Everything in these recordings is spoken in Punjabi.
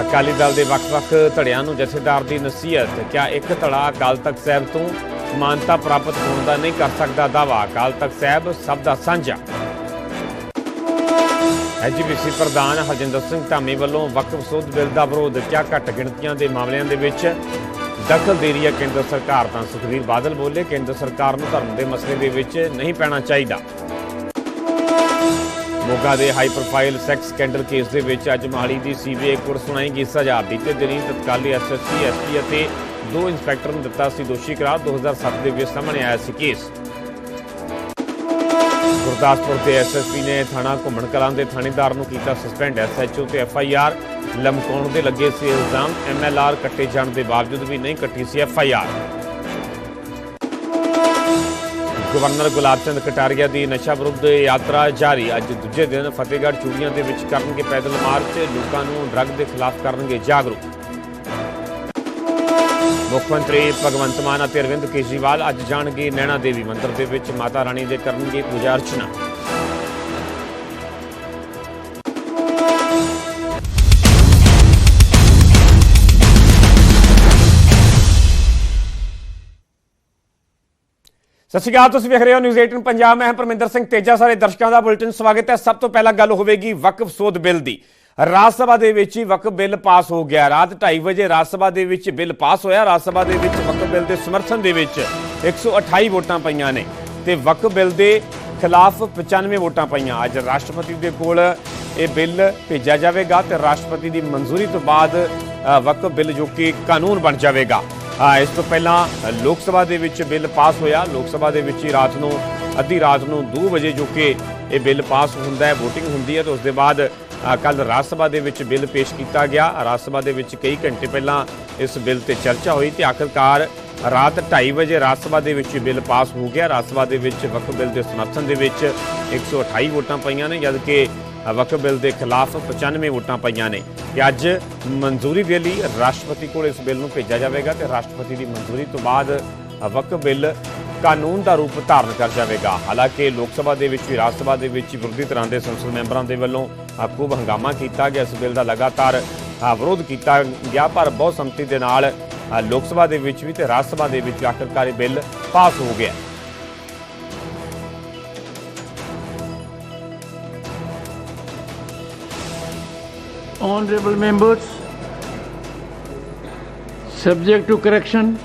ਅਕਾਲੀ ਦਲ ਦੇ ਵੱਖ-ਵੱਖ ਧੜਿਆਂ ਨੂੰ ਜਥੇਦਾਰ ਦੀ ਨਸੀਹਤ, ਕਿਆ ਇੱਕ ਧੜਾ ਅਕਾਲ ਤਖਤ ਸਾਹਿਬ ਤੋਂ ਮਾਨਤਾ ਪ੍ਰਾਪਤ ਹੋਣ ਦਾ ਨਹੀਂ ਕਰ ਸਕਦਾ ਦਾਵਾ ਅਕਾਲ ਤਖਤ ਸਾਹਿਬ ਸਭ ਦਾ ਸਾਂਝਾ। ਐਜੀਪੀਸੀ ਪ੍ਰਧਾਨ ਹਰਜਿੰਦਰ ਸਿੰਘ ਧਾਮੀ ਵੱਲੋਂ ਵਕਫ ਸੋਧ ਬਿੱਲ ਦਾ ਵਿਰੋਧ, ਕਿਆ ਘੱਟ ਗਿਣਤੀਆਂ ਦੇ ਮਾਮਲਿਆਂ ਦੇ ਵਿੱਚ ਦਖਲ ਦੇ ਰਹੀ ਹੈ ਕੇਂਦਰ ਸਰਕਾਰ ਤਾਂ ਸੁਖਬੀਰ ਬਾਦਲ ਬੋਲੇ, ਕੇਂਦਰ ਸਰਕਾਰ ਨੂੰ ਧਰਮ ਦੇ ਮਸਲੇ ਦੇ ਵਿੱਚ ਨਹੀਂ ਪੈਣਾ ਚਾਹੀਦਾ। ਮੋਗਾ ਦੇ high profile sex scandal case ਦੇ ਵਿੱਚ ਅੱਜ ਮਹਾਲੀ ਦੀ ਸੀਬੀਆਈ ਕੋਲ ਸੁਣਾਈ ਗਈ ਸਜ਼ਾ ਬੀਤੇ ਦਿਨੀ ਤਤਕਾਲੀ ਐਸਐਸਪੀ ਐਸਪੀ ਅਤੇ ਦੋ ਇੰਸਪੈਕਟਰ ਨੂੰ ਦਿੱਤਾ ਸੀ ਦੋਸ਼ੀ ਕਰਾਰ। 2007 ਦੇ ਵਿੱਚ ਸਾਹਮਣੇ ਆਇਆ ਸੀ ਕੇਸ ਗੁਰਦਾਸਪੁਰ ਦੇ ਐਸਐਸਪੀ ਨੇ ਥਾਣਾ ਘੁੰਮਣ ਕਲਾਂ ਦੇ ਥਾਣੇਦਾਰ ਨੂੰ ਕੀਤਾ ਸਸਪੈਂਡ ਐਸਐਚਓ ਤੇ ਐਫਆਈਆਰ ਲਮਕਾਉਣ ਦੇ ਲੱਗੇ ਸੀ ਇਲਜ਼ਾਮ। ਐਮਐਲਆਰ ਕੱਟੇ ਜਾਣ ਦੇ ਬਾਵਜੂਦ ਵੀ ਨਹੀਂ ਕੱਟੀ ਸੀ ਐਫਆਈਆਰ ਗਵਰਨਰ ਗੁਲਾਬ ਚੰਦ ਕਟਾਰੀਆ ਦੀ ਨਸ਼ਾ ਵਿਰੁੱਧ ਯਾਤਰਾ ਜਾਰੀ। ਅੱਜ ਦੂਜੇ ਦਿਨ ਫਤਿਹਗੜ੍ਹ ਚੂੜੀਆਂ ਦੇ ਵਿੱਚ ਕਰਨਗੇ ਪੈਦਲ ਮਾਰਚ, ਲੋਕਾਂ ਨੂੰ ਡਰੱਗ ਦੇ ਖਿਲਾਫ ਕਰਨਗੇ ਜਾਗਰੂਕ। ਮੁੱਖ ਮੰਤਰੀ ਭਗਵੰਤ ਮਾਨ ਅਤੇ ਅਰਵਿੰਦ ਕੇਜਰੀਵਾਲ ਅੱਜ ਜਾਣਗੇ ਨੈਣਾ ਦੇਵੀ ਮੰਦਿਰ ਦੇ ਵਿੱਚ। ਮਾਤਾ ਰਾਣੀ ਦੇ ਕਰਨਗੇ ਪੂਜਾ ਅਰਚਨਾ। ਸਤਿ ਸ਼੍ਰੀ ਅਕਾਲ ਤੁਸੀਂ ਵੇਖ ਰਹੇ ਹੋ ਨਿਊਜ਼ 18 ਪੰਜਾਬ। ਮੈਂ ਹਾਂ ਪਰਮਿੰਦਰ ਸਿੰਘ ਤੇਜਾ। ਸਾਰੇ ਦਰਸ਼ਕਾਂ ਦਾ ਬੁਲੇਟਿਨ ਸਵਾਗਤ ਹੈ। ਸਭ ਤੋਂ ਪਹਿਲਾਂ ਗੱਲ ਹੋਵੇਗੀ ਵਕਫ ਸੋਧ ਬਿੱਲ ਦੀ। ਰਾਜ ਸਭਾ ਦੇ ਵਿੱਚ ਹੀ ਵਕਫ ਬਿੱਲ ਪਾਸ ਹੋ ਗਿਆ। ਰਾਤ 2:30 ਵਜੇ ਰਾਜ ਸਭਾ ਦੇ ਵਿੱਚ ਬਿੱਲ ਪਾਸ ਹੋਇਆ। ਰਾਜ ਸਭਾ ਦੇ ਵਿੱਚ ਵਕਫ ਬਿੱਲ ਦੇ ਸਮਰਥਨ ਦੇ ਵਿੱਚ 128 ਵੋਟਾਂ ਪਈਆਂ ਨੇ ਤੇ ਵਕਫ ਬਿੱਲ ਦੇ ਖਿਲਾਫ 95 ਵੋਟਾਂ ਪਈਆਂ। ਅੱਜ ਰਾਸ਼ਟਰਪਤੀ ਦੇ ਕੋਲ ਇਹ ਬਿੱਲ ਭੇਜਿਆ ਜਾਵੇਗਾ ਤੇ ਰਾਸ਼ਟਰਪਤੀ ਦੀ ਮਨਜ਼ੂਰੀ ਤੋਂ ਬਾਅਦ ਅ, ਵਕਫ ਬਿੱਲ ਜੋ ਕਿ ਕਾਨੂੰਨ ਬਣ ਜਾਵੇਗਾ। ਇਸ ਤੋਂ ਪਹਿਲਾਂ ਲੋਕ ਸਭਾ ਦੇ ਵਿੱਚ ਬਿੱਲ ਪਾਸ ਹੋਇਆ। ਲੋਕ ਸਭਾ ਦੇ ਵਿੱਚ ਹੀ ਰਾਤ ਨੂੰ, ਅੱਧੀ ਰਾਤ ਨੂੰ 2 ਵਜੇ ਜੋ ਕਿ ਇਹ ਬਿੱਲ ਪਾਸ ਹੁੰਦਾ ਹੈ, VOTING ਹੁੰਦੀ ਹੈ, ਤੇ ਉਸ ਦੇ ਬਾਅਦ ਕੱਲ ਰਾਜ ਸਭਾ ਦੇ ਵਿੱਚ ਬਿੱਲ ਪੇਸ਼ ਕੀਤਾ ਗਿਆ। ਰਾਜ ਸਭਾ ਦੇ ਵਿੱਚ ਕਈ ਘੰਟੇ ਪਹਿਲਾਂ ਇਸ ਬਿੱਲ ਤੇ ਚਰਚਾ ਹੋਈ ਤੇ ਆਖਰਕਾਰ ਰਾਤ 2:30 ਵਜੇ ਰਾਜ ਸਭਾ ਦੇ ਵਿੱਚ ਬਿੱਲ ਪਾਸ ਹੋ ਗਿਆ। ਰਾਜ ਸਭਾ ਦੇ ਵਿੱਚ ਵਕਫ ਬਿੱਲ ਦੇ ਸਮਰਥਨ ਦੇ ਵਿੱਚ 128 ਵੋਟਾਂ ਪਈਆਂ ਨੇ, ਜਦਕਿ ਵਕਫ ਬਿੱਲ ਦੇ ਖਿਲਾਫ 95 ਵੋਟਾਂ ਪਈਆਂ ਨੇ ਤੇ ਅੱਜ ਮਨਜ਼ੂਰੀ ਦੇ ਲਈ ਰਾਸ਼ਟਰਪਤੀ ਕੋਲ ਇਸ ਬਿੱਲ ਨੂੰ ਭੇਜਿਆ ਜਾਵੇਗਾ ਤੇ ਰਾਸ਼ਟਰਪਤੀ ਦੀ ਮਨਜ਼ੂਰੀ ਤੋਂ ਬਾਅਦ ਵਕਫ ਬਿੱਲ ਕਾਨੂੰਨ ਦਾ ਰੂਪ ਧਾਰਨ ਕਰ ਜਾਵੇਗਾ। ਹਾਲਾਂਕਿ ਲੋਕ ਸਭਾ ਦੇ ਵਿੱਚ ਵੀ, ਰਾਜ ਸਭਾ ਦੇ ਵਿੱਚ ਵਿਰੋਧੀ ਧਿਰਾਂ ਦੇ ਸੰਸਦ ਮੈਂਬਰਾਂ ਦੇ ਵੱਲੋਂ ਖੂਬ ਹੰਗਾਮਾ ਕੀਤਾ ਗਿਆ। ਇਸ ਬਿੱਲ ਦਾ ਲਗਾਤਾਰ ਵਿਰੋਧ ਕੀਤਾ ਗਿਆ, ਪਰ ਬਹੁਤ ਸੰਮਤੀ ਦੇ ਨਾਲ ਲੋਕ ਸਭਾ ਦੇ ਵਿੱਚ ਵੀ ਤੇ ਰਾਜ ਸਭਾ ਦੇ ਵਿੱਚ ਵੀ ਆਖਰਕਾਰ ਇਹ ਬਿੱਲ ਪਾਸ ਹੋ ਗਿਆ। Honorable members, subject to correction,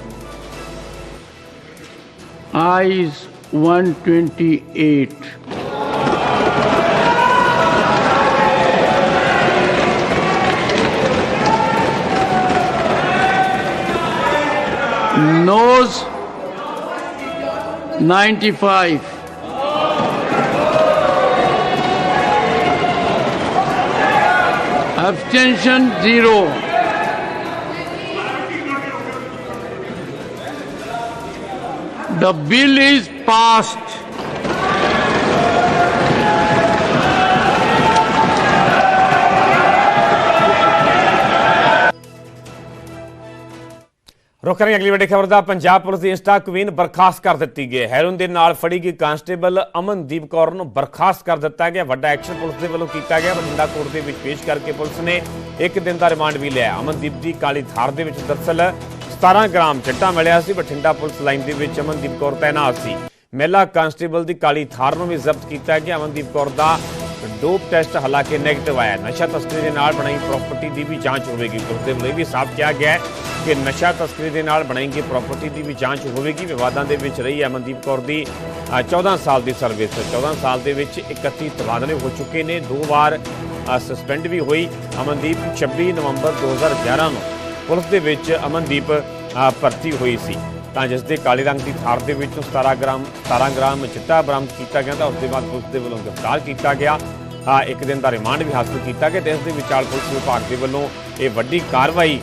Ayes 128. Nose 95. Abstention zero. The bill is passed. ਰੁਕ ਕਰਾਂਗੇ ਅਗਲੀ ਵੱਡੀ ਖਬਰ ਦਾ ਪੰਜਾਬ ਪੁਲਿਸ ਦੀ ਇੰਸਟਾ ਕੁਈਨ ਬਰਖਾਸਤ ਕਰ ਦਿੱਤੀ ਗਈ ਹੈ। ਹੈਰੋਨ ਦੇ ਨਾਲ ਫੜੀ ਗਈ ਕਾਂਸਟੇਬਲ ਅਮਨਦੀਪ ਕੌਰ ਨੂੰ ਬਰਖਾਸਤ ਕਰ ਦਿੱਤਾ ਗਿਆ। ਵੱਡਾ ਐਕਸ਼ਨ ਪੁਲਿਸ ਦੇ ਵੱਲੋਂ ਕੀਤਾ ਗਿਆ। ਬਠਿੰਡਾ ਕੋਰਟ ਦੇ ਵਿੱਚ ਪੇਸ਼ ਕਰਕੇ ਪੁਲਿਸ ਨੇ ਇੱਕ ਦਿਨ ਦਾ ਰਿਮਾਂਡ ਵੀ ਲਿਆ। ਅਮਨਦੀਪ ਦੀ ਕਾਲੀ ਥਾਰ ਦੇ ਵਿੱਚ ਦਰਸਲ 17 ਗ੍ਰਾਮ ਚਿੱਟਾ ਮਿਲਿਆ ਸੀ। ਬਠਿੰਡਾ ਪੁਲਿਸ ਲਾਈਨ ਦੇ ਵਿੱਚ ਅਮਨਦੀਪ ਕੌਰ ਤਾਇਨਾਤ ਸੀ। ਮਹਿਲਾ ਕਾਂਸਟੇਬਲ ਦੀ ਕਾਲੀ ਥਾਰ ਨੂੰ ਵੀ ਜ਼ਬਤ ਕੀਤਾ ਗਿਆ। ਅਮਨਦੀਪ ਕੌਰ ਦਾ ਡੋਪ ਟੈਸਟ ਹਾਲਾਂਕਿ ਨੈਗੇਟਿਵ ਆਇਆ ਨਸ਼ਾ ਤਸਕਰੀ ਦੇ ਨਾਲ ਬਣਾਈ ਪ੍ਰਾਪਰਟੀ ਦੀ ਵੀ ਜਾਂਚ ਹੋਵੇਗੀ। ਪੁਲਿਸ ਦੇ ਵੱਲੋਂ ਇਹ ਵੀ ਸਾਫ਼ ਕਿਹਾ ਗਿਆ ਹੈ ਕਿ ਨਸ਼ਾ ਤਸਕਰੀ ਦੇ ਨਾਲ ਬਣਾਈ ਗਈ ਪ੍ਰਾਪਰਟੀ ਦੀ ਵੀ ਜਾਂਚ ਹੋਵੇਗੀ। ਵਿਵਾਦਾਂ ਦੇ ਵਿੱਚ ਰਹੀ ਅਮਨਦੀਪ ਕੌਰ ਦੀ ਅ, 14 ਸਾਲ ਦੀ ਸਰਵਿਸ 14 ਸਾਲ ਦੇ ਵਿੱਚ 31 ਤਬਾਦਲੇ ਹੋ ਚੁੱਕੇ ਨੇ। ਦੋ ਵਾਰ ਸਸਪੈਂਡ ਵੀ ਹੋਈ ਅਮਨਦੀਪ 26 ਨਵੰਬਰ 2011 ਨੂੰ। ਪੁਲਿਸ ਦੇ ਵਿੱਚ ਅਮਨਦੀਪ ਭਰਤੀ ਹੋਈ ਸੀ। ਤਾਂ ਜਿਸ ਦੇ ਕਾਲੇ ਰੰਗ ਦੀ ਥਾਰ ਦੇ ਵਿੱਚੋਂ 17 ਗ੍ਰਾਮ 17 ਗ੍ਰਾਮ ਚਿੱਟਾ ਬਰਾਮਦ ਕੀਤਾ ਗਿਆ ਤਾਂ ਉਸ ਦੇ ਬਾਅਦ ਪੁਲਿਸ ਦੇ ਵੱਲੋਂ ਗ੍ਰਿਫਤਾਰ ਕੀਤਾ ਗਿਆ। ਇੱਕ ਦਿਨ ਦਾ ਰਿਮਾਂਡ ਵੀ ਹਾਸਲ ਕੀਤਾ ਗਿਆ ਤੇ ਇਸ ਦੇ ਵਿਚਾਲ ਪੁਲਿਸ ਵਿਭਾਗ ਦੇ ਵੱਲੋਂ ਇਹ ਵੱਡੀ ਕਾਰਵਾਈ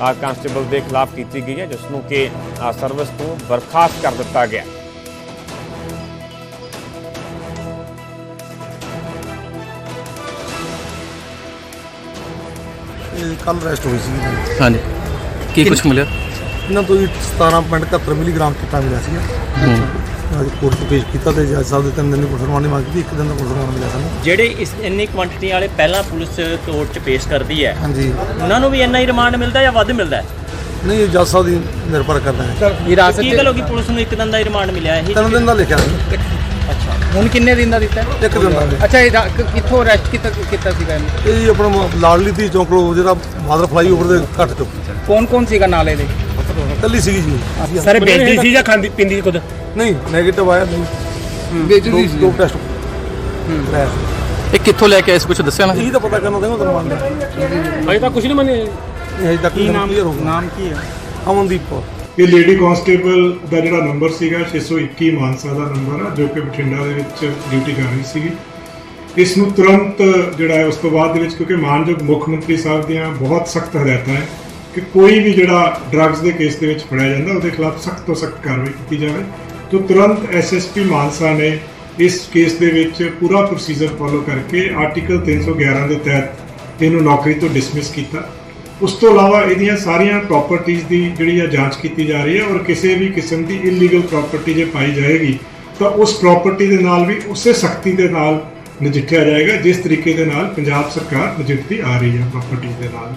ਆ ਕਾਂਸਟੇਬਲ ਦੇ ਖਿਲਾਫ ਕੀਤੀ ਗਈ ਹੈ ਜਿਸ ਨੂੰ ਕਿ ਆ, ਸਰਵਿਸ ਤੋਂ ਬਰਖਾਸਤ ਕਰ ਦਿੱਤਾ ਗਿਆ। ਇਹ ਕੱਲ ਰੈਸਟ ਹੋਈ ਸੀ। ਹਾਂਜੀ। ਕੀ ਕੁਝ ਮਿਲਿਆ? ਇਹਨਾਂ ਤੋਂ ਜੀ 17.71 ਮਿਲੀਗ੍ਰਾਮ ਚਿੱਟਾ ਮਿਲਿਆ ਸੀਗਾ। ਅੱਜ ਕੋਰਟ 'ਚ ਪੇਸ਼ ਕੀਤਾ ਤੇ ਜੱਜ ਸਾਹਿਬ ਦੇ ਤਿੰਨ ਦਿਨ ਦੀ ਪੁਲਿਸ ਰਿਮਾਂਡ ਦੀ ਮੰਗ ਕੀਤੀ ਇੱਕ ਦਿਨ ਦਾ ਪੁਲਿਸ ਰਿਮਾਂਡ ਮਿਲਿਆ ਸਾਨੂੰ। ਜਿਹੜੇ ਇਸ ਇੰਨੀ ਕੁਆਂਟੀਟੀ ਵਾਲੇ ਪਹਿਲਾਂ ਪੁਲਿਸ ਕੋਰਟ 'ਚ ਪੇਸ਼ ਕਰਦੀ ਹੈ ਹਾਂਜੀ। ਉਹਨਾਂ ਨੂੰ ਵੀ ਇੰਨਾ ਹੀ ਰਿਮਾਂਡ ਮਿਲਦਾ ਜਾਂ ਵੱਧ ਮਿਲਦਾ? ਹੈ ਨਹੀਂ ਇਹ ਜੱਜ ਸਾਹਿਬ ਦੀ ਨਿਰਭਰ ਕਰਦਾ ਹੈ। ਹਿਰਾਸਤ ਕੀ ਗੱਲ ਹੋ ਗਈ? ਪੁਲਿਸ ਨੂੰ ਇੱਕ ਦਿਨ ਦਾ ਹੀ ਰਿਮਾਂਡ ਮਿਲਿਆ ਇਹ? ਤਿੰਨ ਦਿਨ ਦਾ ਲਿਖਿਆ ਹੈ ਹੁਣ ਕਿੰਨੇ ਦਿਨ ਦਾ ਦਿੱਤਾ? ਹੈ? ਇੱਕ ਦਿਨ ਦਾ। ਅੱਛਾ ਇਹ ਰਾ- ਕਿ- ਕਿੱਥੋਂ ਅਰੈਸਟ ਕੀਤਾ ਕੀਤਾ ਸੀਗਾ ਇਹਨੂੰ? ਇਹ ਜੀ ਆਪਣਾ ਮ- ਲਾਡਲੀ ਦੀ ਚੌਂਕ ਰੋਡ ਜਿਹੜਾ ਬਾਦਰ ਫਲਾਈ ਓਵਰ ਦੇ ਘੱਟ ਚੁੱਕ ਕੌਣ ਕੌਣ ਸੀਗਾ ਨਾਲੇ ਦੇ ਕੱਲੀ ਸੀਗੀ ਜੀ। ਸਰ ਬੇਚਦੀ ਸੀ ਜਾਂ ਖਾਂਦੀ ਪਿੰਦੀ ਖੁਦ? ਨਹੀਂ 네ਗੇਟਿਵ ਆਇਆ ਨਹੀਂ। ਵੇਚਦੀ ਦੋ- ਦੋ ਟੈਸਟ ਕਰਾਇਆ ਇਹ ਕਿੱਥੋਂ ਲੈ ਕੇ ਇਸ ਕੁਝ ਦੱਸਿਆ ਨਾ? ਇਹੀ ਤਾਂ ਪਤਾ ਕਰਨਾ ਦੇਗਾ ਤੁਹਾਨੂੰ ਮੰਨਦਾ। ਅਜੇ ਤਾਂ ਕੁਝ ਨਹੀਂ ਮੰਨੇ। ਇਹ ਅਜੇ ਤੱਕ ਕੀ ਨਾਮ ਕਲੀਅਰ ਹੋ ਗਿਆ। ਨਾਮ ਕੀ ਹੈ? ਅਮਨਦੀਪ ਇਹ ਲੇਡੀ ਕਾਂਸਟੇਬਲ ਦਾ ਜਿਹੜਾ ਨੰਬਰ ਸੀਗਾ 621 ਮਾਨਸਾ ਦਾ ਨੰਬਰ ਆ ਜੋ ਕਿ ਬਠਿੰਡਾ ਦੇ ਵਿੱਚ ਡਿਊਟੀ ਕਰ ਰਹੀ ਸੀਗੀ। ਇਸ ਨੂੰ ਤੁਰੰਤ ਜਿਹੜਾ ਹੈ ਉਸ ਤੋਂ ਬਾਅਦ ਦੇ ਵਿੱਚ ਕਿਉਂਕਿ ਮਾਨਯੋਗ ਮੁੱਖ ਮੰਤਰੀ ਸਾਹਿਬ ਦੀਆਂ ਬਹੁਤ ਸਖਤ ਹਦਾਇਤਾਂ ਹੈ ਕਿ ਕੋਈ ਵੀ ਜਿਹੜਾ ਡਰੱਗਸ ਦੇ ਕੇਸ ਦੇ ਵਿੱਚ ਫੜਿਆ ਜਾਂਦਾ ਉਹਦੇ ਖਿਲਾਫ ਸਖਤ ਤੋਂ ਸਖਤ ਕਾਰਵਾਈ ਕੀਤੀ ਜਾਵੇ। ਤੋਂ ਤੁਰੰਤ ਐਸਐਸਪੀ ਮਾਨਸਾ ਨੇ ਇਸ ਕੇਸ ਦੇ ਵਿੱਚ ਪੂਰਾ ਪ੍ਰੋਸੀਜਰ ਫੋਲੋ ਕਰਕੇ ਆਰਟੀਕਲ 311 ਦੇ ਤਹਿਤ ਇਹਨੂੰ ਨੌਕਰੀ ਤੋਂ ਡਿਸਮਿਸ ਕੀਤਾ। ਉਸ ਤੋਂ ਇਲਾਵਾ ਇਹਦੀਆਂ ਸਾਰੀਆਂ ਪ੍ਰਾਪਰਟੀਆਂ ਦੀ ਜਿਹੜੀ ਆ ਜਾਂਚ ਕੀਤੀ ਜਾ ਰਹੀ ਹੈ ਔਰ ਕਿਸੇ ਵੀ ਕਿਸਮ ਦੀ ਇਲੀਗਲ ਪ੍ਰਾਪਰਟੀ ਜੇ ਪਾਈ ਜਾਏਗੀ, ਤਾਂ ਉਸ ਪ੍ਰਾਪਰਟੀ ਦੇ ਨਾਲ ਵੀ ਉਸੇ ਸਖਤੀ ਦੇ ਨਾਲ ਨਜਿੱਠਿਆ ਜਾਏਗਾ, ਜਿਸ ਤਰੀਕੇ ਦੇ ਨਾਲ ਪੰਜਾਬ ਸਰਕਾਰ ਨਜਿੱਠਦੀ ਆ ਰਹੀ ਹੈ ਪ੍ਰਾਪਰਟੀ ਦੇ ਨਾਲ।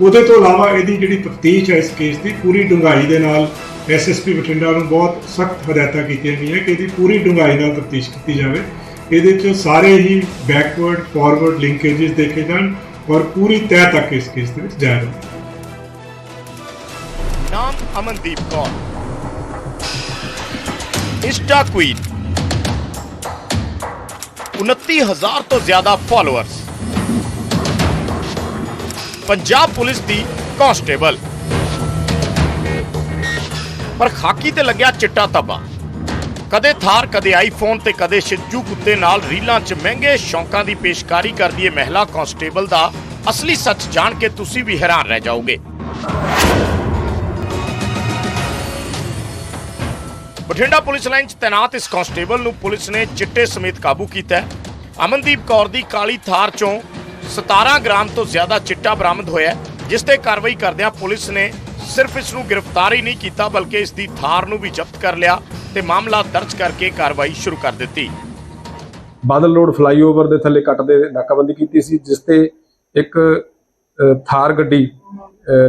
ਉਹਦੇ ਤੋਂ ਇਲਾਵਾ ਇਹਦੀ ਜਿਹੜੀ ਤਫਤੀਸ਼ ਹੈ ਇਸ ਕੇਸ ਦੀ, ਪੂਰੀ ਡੂੰਘਾਈ ਦੇ ਨਾਲ ਐਸਐਸਪੀ ਬਠਿੰਡਾ ਨੂੰ ਬਹੁਤ ਸਖਤ ਹਦਾਇਤਾਂ ਕੀਤੀਆਂ ਗਈਆਂ ਕਿ ਇਹਦੀ ਪੂਰੀ ਡੂੰਘਾਈ ਨਾਲ ਤਫਤੀਸ਼ ਕੀਤੀ ਜਾਵੇ। ਇਹਦੇ 'ਚ ਸਾਰੇ ਹੀ ਬੈਕਵਰਡ ਫਾਰਵਰਡ ਲਿੰਕੇजेस ਦੇਖੇ ਜਾਣ ਔਰ ਪੂਰੀ ਤਹਿ ਤੱਕ ਇਸ ਕੇਸ ਦੇ ਵਿੱਚ ਜਾਇਆ ਜਾਵੇ ਨਾਮ ਅਮਨਦੀਪ ਕੌਰ। ਇੰਸਟਾ ਕੁਈਨ 29000 ਤੋਂ ਜ਼ਿਆਦਾ ਫਾਲੋਅਰਸ ਪੰਜਾਬ ਪੁਲਿਸ ਦੀ ਕਾਂਸਟੇਬਲ ਪਰ ਖਾਕੀ ਤੇ ਲੱਗਿਆ ਚਿੱਟਾ ਤਬਾ ਕਦੇ ਥਾਰ, ਕਦੇ ਆਈਫੋਨ ਤੇ ਕਦੇ ਸ਼ਿਜੂ ਕੁੱਤੇ ਨਾਲ ਰੀਲਾਂ 'ਚ ਮਹਿੰਗੇ ਸ਼ੌਂਕਾਂ ਦੀ ਪੇਸ਼ਕਾਰੀ ਕਰਦੀ ਏ ਮਹਿਲਾ ਕਾਂਸਟੇਬਲ ਦਾ। ਅਸਲੀ ਸੱਚ ਜਾਣ ਕੇ ਤੁਸੀਂ ਵੀ ਹੈਰਾਨ ਰਹਿ ਜਾਓਗੇ। ਬਠਿੰਡਾ ਪੁਲਿਸ ਲਾਈਨ 'ਚ ਤੈਨਾਤ ਇਸ ਕਾਂਸਟੇਬਲ ਨੂੰ ਪੁਲਿਸ ਨੇ ਚਿੱਟੇ ਸਮੇਤ ਕਾਬੂ ਕੀਤਾ ਹੈ। ਅਮਨਦੀਪ ਕੌਰ ਦੀ ਕਾਲੀ ਥਾਰ 'ਚੋਂ 17 ਗ੍ਰਾਮ ਤੋਂ ਜ਼ਿਆਦਾ ਚਿੱਟਾ ਬਰਾਮਦ ਹੋਇਆ ਜਿਸ ਤੇ ਕਾਰਵਾਈ ਕਰਦਿਆਂ ਪੁਲਿਸ ਨੇ ਸਿਰਫ ਇਸ ਨੂੰ ਗ੍ਰਿਫਤਾਰ ਹੀ ਨਹੀਂ ਕੀਤਾ ਬਲਕਿ ਇਸ ਦੀ ਥਾਰ ਨੂੰ ਵੀ ਜ਼ਬਤ ਕਰ ਲਿਆ ਤੇ ਮਾਮਲਾ ਦਰਜ ਕਰਕੇ ਕਾਰਵਾਈ ਸ਼ੁਰੂ ਕਰ ਦਿੱਤੀ। ਬਾਦਲ ਰੋਡ ਫਲਾਈਓਵਰ ਦੇ ਥੱਲੇ ਕੱਟ ਦੇ ਨਾਕਾਬੰਦੀ ਕੀਤੀ ਸੀ ਜਿਸ ਤੇ ਇੱਕ ਅ, ਥਾਰ ਗੱਡੀ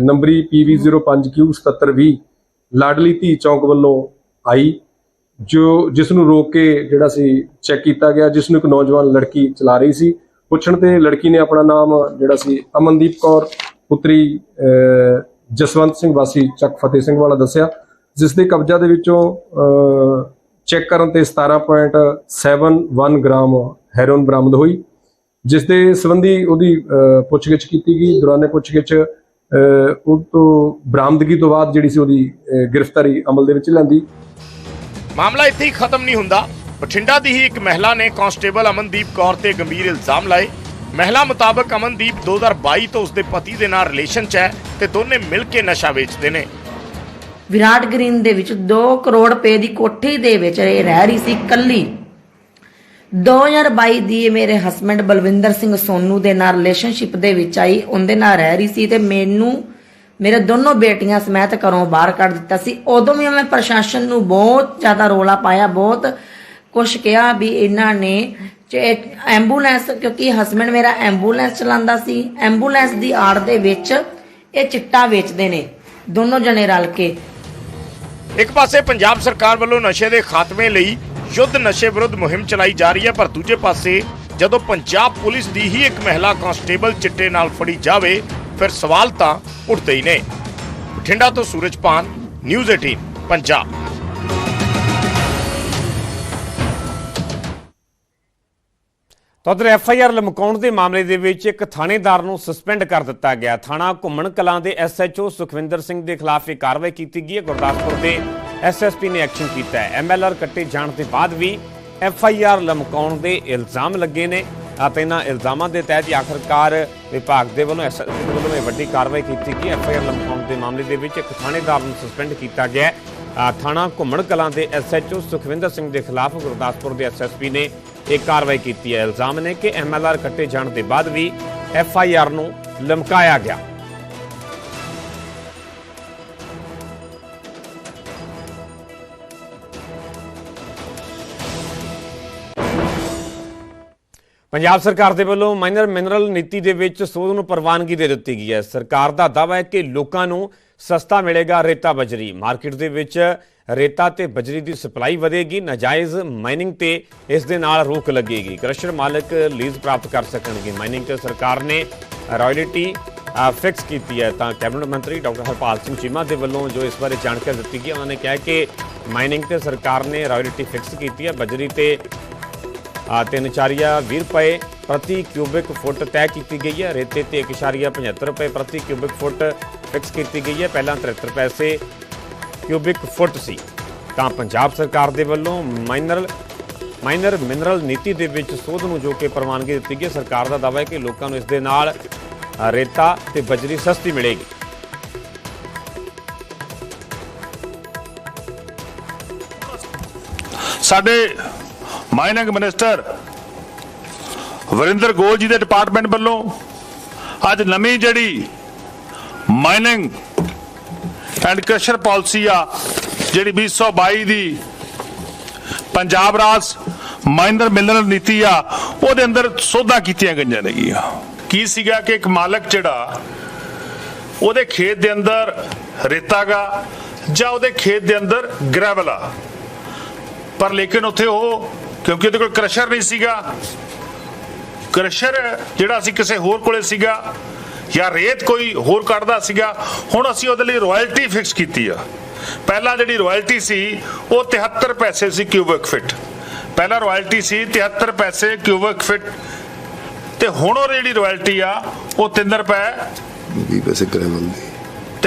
ਨੰਬਰੀ PV05Q7720 ਲਾਡਲੀ ਧੀ ਚੌਂਕ ਵੱਲੋਂ ਆਈ ਜੋ ਜਿਸ ਨੂੰ ਰੋਕ ਕੇ ਜਿਹੜਾ ਸੀ ਚੈੱਕ ਕੀਤਾ ਗਿਆ ਜਿਸ ਨੂੰ ਇੱਕ ਨੌਜਵਾਨ ਲੜਕੀ ਚਲਾ ਰਹੀ ਸੀ। ਪੁੱਛਣ ਤੇ ਲੜਕੀ ਨੇ ਆਪਣਾ ਨਾਮ ਜਿਹੜਾ ਸੀ ਅਮਨਦੀਪ ਕੌਰ ਪੁੱਤਰੀ ਅ, ਜਸਵੰਤ ਸਿੰਘ ਵਾਸੀ ਚੱਕ ਫਤਿਹ ਸਿੰਘ ਵਾਲਾ ਦੱਸਿਆ, ਜਿਸ ਦੇ ਕਬਜ਼ਾ ਦੇ ਵਿੱਚੋਂ ਚੈੱਕ ਕਰਨ ਤੇ 17.71 ਗ੍ਰਾਮ ਹੈਰੋਇਨ ਬਰਾਮਦ ਹੋਈ, ਜਿਸ ਦੇ ਸੰਬੰਧੀ ਉਹਦੀ ਪੁੱਛਗਿੱਛ ਕੀਤੀ ਗਈ, ਦੌਰਾਨੇ ਪੁੱਛਗਿੱਛ ਉਹ ਤੋਂ ਬਰਾਮਦਗੀ ਤੋਂ ਬਾਅਦ ਜਿਹੜੀ ਸੀ ਉਹਦੀ ਗ੍ਰਿਫਤਾਰੀ ਅਮਲ ਦੇ ਵਿੱਚ ਲੈਂਦੀ ਮਾਮਲਾ ਇੱਥੇ ਹੀ ਖਤਮ ਨਹੀਂ ਹੁੰਦਾ। ਬਠਿੰਡਾ ਦੀ ਹੀ ਇੱਕ ਮਹਿਲਾ ਨੇ ਕਾਂਸਟੇਬਲ ਅਮਨਦੀਪ ਕੌਰ ਤੇ ਗੰਭੀਰ ਇਲਜ਼ਾਮ ਲਾਏ। ਮਹਿਲਾ ਮੁਤਾਬਕ ਅਮਨਦੀਪ 2022 ਤੋਂ ਉਸਦੇ ਪਤੀ ਦੇ ਨਾਲ ਰਿਲੇਸ਼ਨ 'ਚ ਹੈ ਤੇ ਦੋਨੇ ਮਿਲ ਕੇ ਨਸ਼ਾ ਵੇਚਦੇ ਨੇ। ਵਿਰਾਟ ਗ੍ਰੀਨ ਦੇ ਵਿੱਚ 2 ਕਰੋੜ ਰੁਪਏ ਦੀ ਕੋਠੀ ਦੇ ਵਿੱਚ ਇਹ ਰਹਿ ਰਹੀ ਸੀ ਕੱਲੀ 2022 ਦੀ ਮੇਰੇ ਹਸਬੰਡ ਬਲਵਿੰਦਰ ਸਿੰਘ ਸੋਨੂ ਦੇ ਨਾਲ ਰਿਲੇਸ਼ਨਸ਼ਿਪ ਦੇ ਵਿੱਚ ਆਈ, ਉਹਦੇ ਨਾਲ ਰਹਿ ਰਹੀ ਸੀ ਤੇ ਮੈਨੂੰ, ਮੇਰੇ ਦੋਨੋਂ ਬੇਟੀਆਂ ਸਮੇਤ ਘਰੋਂ ਬਾਹਰ ਕੱਢ ਦਿੱਤਾ ਸੀ। ਉਦੋਂ ਵੀ ਮੈਂ ਪ੍ਰਸ਼ਾਸਨ ਨੂੰ ਬਹੁਤ ਜ਼ਿਆਦਾ ਰੋਲਾ ਪਾਇਆ, ਬਹੁਤ ਕੁਛ ਕਿਹਾ ਵੀ ਇਹਨਾਂ ਨੇ ਚ- ਐਂਬੂਲੈਂਸ, ਕਿਉਂਕਿ ਹਸਬੰਡ ਮੇਰਾ ਐਂਬੂਲੈਂਸ ਚਲਾਉਂਦਾ ਸੀ। ਐਂਬੂਲੈਂਸ ਦੀ ਆੜ ਦੇ ਵਿੱਚ ਇਹ ਚਿੱਟਾ ਵੇਚਦੇ ਨੇ, ਦੋਨੋਂ ਜਣੇ ਰਲ ਕੇ। ਇੱਕ ਪਾਸੇ ਪੰਜਾਬ ਸਰਕਾਰ ਵੱਲੋਂ ਨਸ਼ੇ ਦੇ ਖਾਤਮੇ ਲਈ ਯੁੱਧ ਨਸ਼ੇ ਵਿਰੁੱਧ ਮੁਹਿੰਮ ਚਲਾਈ ਜਾ ਰਹੀ ਹੈ, ਪਰ ਦੂਜੇ ਪਾਸੇ ਜਦੋਂ ਪੰਜਾਬ ਪੁਲਿਸ ਦੀ ਹੀ ਇੱਕ ਮਹਿਲਾ ਕਾਂਸਟੇਬਲ ਚਿੱਟੇ ਨਾਲ ਫੜੀ ਜਾਵੇ, ਫਿਰ ਸਵਾਲ ਤਾਂ ਉੱਠਦੇ ਹੀ ਨੇ। ਬਠਿੰਡਾ ਤੋਂ ਸੂਰਜਪਾਨ ਨਿਊਜ਼ 18 ਪੰਜਾਬ। ਤਾਂ ਉਧਰ ਐਫ ਆਈ ਆਰ ਲਮਕਾਉਣ ਦੇ ਮਾਮਲੇ ਦੇ ਵਿੱਚ ਇੱਕ ਥਾਣੇਦਾਰ ਨੂੰ ਸਸਪੈਂਡ ਕਰ ਦਿੱਤਾ ਗਿਆ। ਥਾਣਾ ਘੁੰਮਣ ਕਲਾਂ ਦੇ S H O Sukhwinder Singh ਦੇ ਖਿਲਾਫ ਇਹ ਕਾਰਵਾਈ ਕੀਤੀ ਗਈ ਹੈ। ਗੁਰਦਾਸਪੁਰ ਦੇ ਐਸ ਐਸ ਪੀ ਨੇ ਐਕਸ਼ਨ ਕੀਤਾ ਹੈ। ਐਮ ਐਲ ਆਰ ਕੱਟੇ ਜਾਣ ਦੇ ਬਾਅਦ ਵੀ ਐਫ ਆਈ ਆਰ ਲਮਕਾਉਣ ਦੇ ਇਲਜ਼ਾਮ ਲੱਗੇ ਨੇ ਅਤੇ ਇਹਨਾਂ ਇਲਜ਼ਾਮਾਂ ਦੇ ਤਹਿਤ ਹੀ ਆਖਰਕਾਰ ਵਿਭਾਗ ਦੇ ਵੱਲੋਂ ਐਸ ਐਸ ਪੀ ਵੱਲੋਂ ਇਹ ਵੱਡੀ ਕਾਰਵਾਈ ਕੀਤੀ ਗਈ ਐਫ ਆਈ ਆਰ ਲਮਕਾਉਣ ਦੇ ਮਾਮਲੇ ਦੇ ਵਿੱਚ ਇੱਕ ਥਾਣੇਦਾਰ ਨੂੰ ਸਸਪੈਂਡ ਕੀਤਾ ਗਿਆ ਥਾਣਾ ਘੁੰਮਣ ਕਲਾਂ ਦੇ S H O Sukhwinder Singh ਦੇ ਖਿਲਾਫ ਗੁਰਦਾਸਪੁਰ ਦੇ ਐਸ ਐਸ ਪੀ ਨੇ ਇਹ ਕਾਰਵਾਈ ਕੀਤੀ ਹੈ। ਇਲਜ਼ਾਮ ਨੇ ਕਿ ਐਮਐਲਆਰ ਕੱਟੇ ਜਾਣ ਦੇ ਬਾਅਦ ਵੀ ਐਫਆਈਆਰ ਨੂੰ ਲਮਕਾਇਆ ਗਿਆ। ਪੰਜਾਬ ਸਰਕਾਰ ਦੇ ਵੱਲੋਂ ਮਾਈਨਰ ਮਿਨਰਲ ਨੀਤੀ ਦੇ ਵਿੱਚ ਸੋਧ ਨੂੰ ਪ੍ਰਵਾਨਗੀ ਦੇ ਦਿੱਤੀ ਗਈ ਹੈ। ਸਰਕਾਰ ਦਾ ਦਾਅਵਾ ਹੈ ਕਿ ਲੋਕਾਂ ਨੂੰ ਸਸਤਾ ਮਿਲੇਗਾ ਰੇਤਾ ਬਜਰੀ। ਮਾਰਕੀਟ ਦੇ ਵਿੱਚ ਰੇਤਾ ਤੇ ਬਜਰੀ ਦੀ ਸਪਲਾਈ ਵਧੇਗੀ, ਨਾਜਾਇਜ਼ ਮਾਈਨਿੰਗ ਤੇ ਇਸ ਦੇ ਨਾਲ ਰੋਕ ਲੱਗੇਗੀ। ਕ੍ਰਸ਼ਰ ਮਾਲਕ ਲੀਜ਼ ਪ੍ਰਾਪਤ ਕਰ ਸਕਣਗੇ। ਮਾਈਨਿੰਗ ਤੇ ਸਰਕਾਰ ਨੇ ਰਾਇਲਟੀ ਫਿਕਸ ਕੀਤੀ ਹੈ ਤਾਂ ਕੈਬਨਿਟ ਮੰਤਰੀ ਡਾਕਟਰ ਹਰਪਾਲ ਸਿੰਘ ਚੀਮਾ ਦੇ ਵੱਲੋਂ ਜੋ ਇਸ ਬਾਰੇ ਜਾਣਕਾਰੀ ਦਿੱਤੀ ਗਈ, ਉਹਨਾਂ ਨੇ ਕਿਹਾ ਕਿ ਮਾਈਨਿੰਗ ਤੇ ਸਰਕਾਰ ਨੇ ਰਾਇਲਟੀ ਫਿਕਸ ਕੀਤੀ ਹੈ। ਬਜਰੀ ਤੇ ਤਿੰਨ ਚਾਰੀਆ 20 ਰੁਪਏ ਪ੍ਰਤੀ ਕਿਊਬਿਕ ਫੁੱਟ ਤੈਅ ਕੀਤੀ ਗਈ ਹੈ। ਰੇਤੇ ਤੇ 1.75 ਰੁਪਏ ਪ੍ਰਤੀ ਕਿਊਬਿਕ ਫੁੱਟ ਫਿਕਸ ਕੀਤੀ ਗਈ ਹੈ। ਪਹਿਲਾਂ 73 ਪੈਸੇ ਕਿਊਬਿਕ ਫੁੱਟ ਸੀ ਤਾਂ ਪੰਜਾਬ ਸਰਕਾਰ ਦੇ ਵੱਲੋਂ ਮਾਈਨਰ ਮਾਈਨਰ ਮਿਨਰਲ ਨੀਤੀ ਦੇ ਵਿੱਚ ਸੋਧ ਨੂੰ ਜੋ ਕਿ ਪ੍ਰਵਾਨਗੀ ਦਿੱਤੀ ਗਈ ਹੈ। ਸਰਕਾਰ ਦਾ ਦਾਅਵਾ ਹੈ ਕਿ ਲੋਕਾਂ ਨੂੰ ਇਸ ਦੇ ਨਾਲ ਰੇਤਾ ਤੇ ਬਜਰੀ ਸਸਤੀ ਮਿਲੇਗੀ ਸਾਡੇ ਮਾਈਨਿੰਗ ਮਿਨਿਸਟਰ ਵਰਿੰਦਰ ਗੋਲ ਜੀ ਦੇ ਡਿਪਾਰਟਮੈਂਟ ਵੱਲੋਂ ਅੱਜ ਨਵੀਂ ਜਿਹੜੀ ਮਾਈਨਿੰਗ ਐਂਡ ਕ੍ਰਸ਼ਰ ਪਾਲਿਸੀ ਆ, ਜਿਹੜੀ 2022 ਦੀ ਪੰਜਾਬ ਰਾਜ ਮਾਈਨਰ ਮਿਨਰਲ ਨੀਤੀ ਆ, ਉਹਦੇ ਅੰਦਰ ਸੋਧਾਂ ਕੀਤੀਆਂ ਗਈਆਂ ਨੇਗੀਆਂ। ਕੀ ਸੀਗਾ ਕਿ ਇੱਕ ਮਾਲਕ ਜਿਹੜਾ, ਉਹਦੇ ਖੇਤ ਦੇ ਅੰਦਰ ਰੇਤਾ ਗਾ, ਜਾਂ ਉਹਦੇ ਖੇਤ ਦੇ ਅੰਦਰ ਗ੍ਰੈਵਲ ਆ। ਪਰ ਲੇਕਿਨ ਉੱਥੇ ਉਹ, ਕਿਉਂਕਿ ਉਹਦੇ ਕੋਲ ਕ੍ਰਸ਼ਰ ਨਹੀਂ ਸੀਗਾ, ਕ੍ਰਸ਼ਰ ਜਿਹੜਾ ਸੀ ਕਿਸੇ ਹੋਰ ਕੋਲੇ ਸੀਗਾ ਜਾਂ ਰੇਤ ਕੋਈ ਹੋਰ ਕੱਢਦਾ ਸੀਗਾ ਹੁਣ ਅਸੀਂ ਉਹਦੇ ਲਈ ਰਾਇਲਟੀ ਫਿਕਸ ਕੀਤੀ ਆ। ਪਹਿਲਾਂ ਜਿਹੜੀ ਰਾਇਲਟੀ ਸੀ ਉਹ 73 ਪੈਸੇ ਸੀ ਕਿਊਬਿਕ ਫਿਟ ਪਹਿਲਾਂ ਰਾਇਲਟੀ ਸੀ 73 ਪੈਸੇ ਕਿਊਬਿਕ ਫਿਟ ਤੇ ਹੁਣ ਉਹ ਜਿਹੜੀ ਰਾਇਲਟੀ ਆ ਉਹ 3 ਰੁਪਏ 20 ਪੈਸੇ ਗ੍ਰੈਵਲ ਦੀ।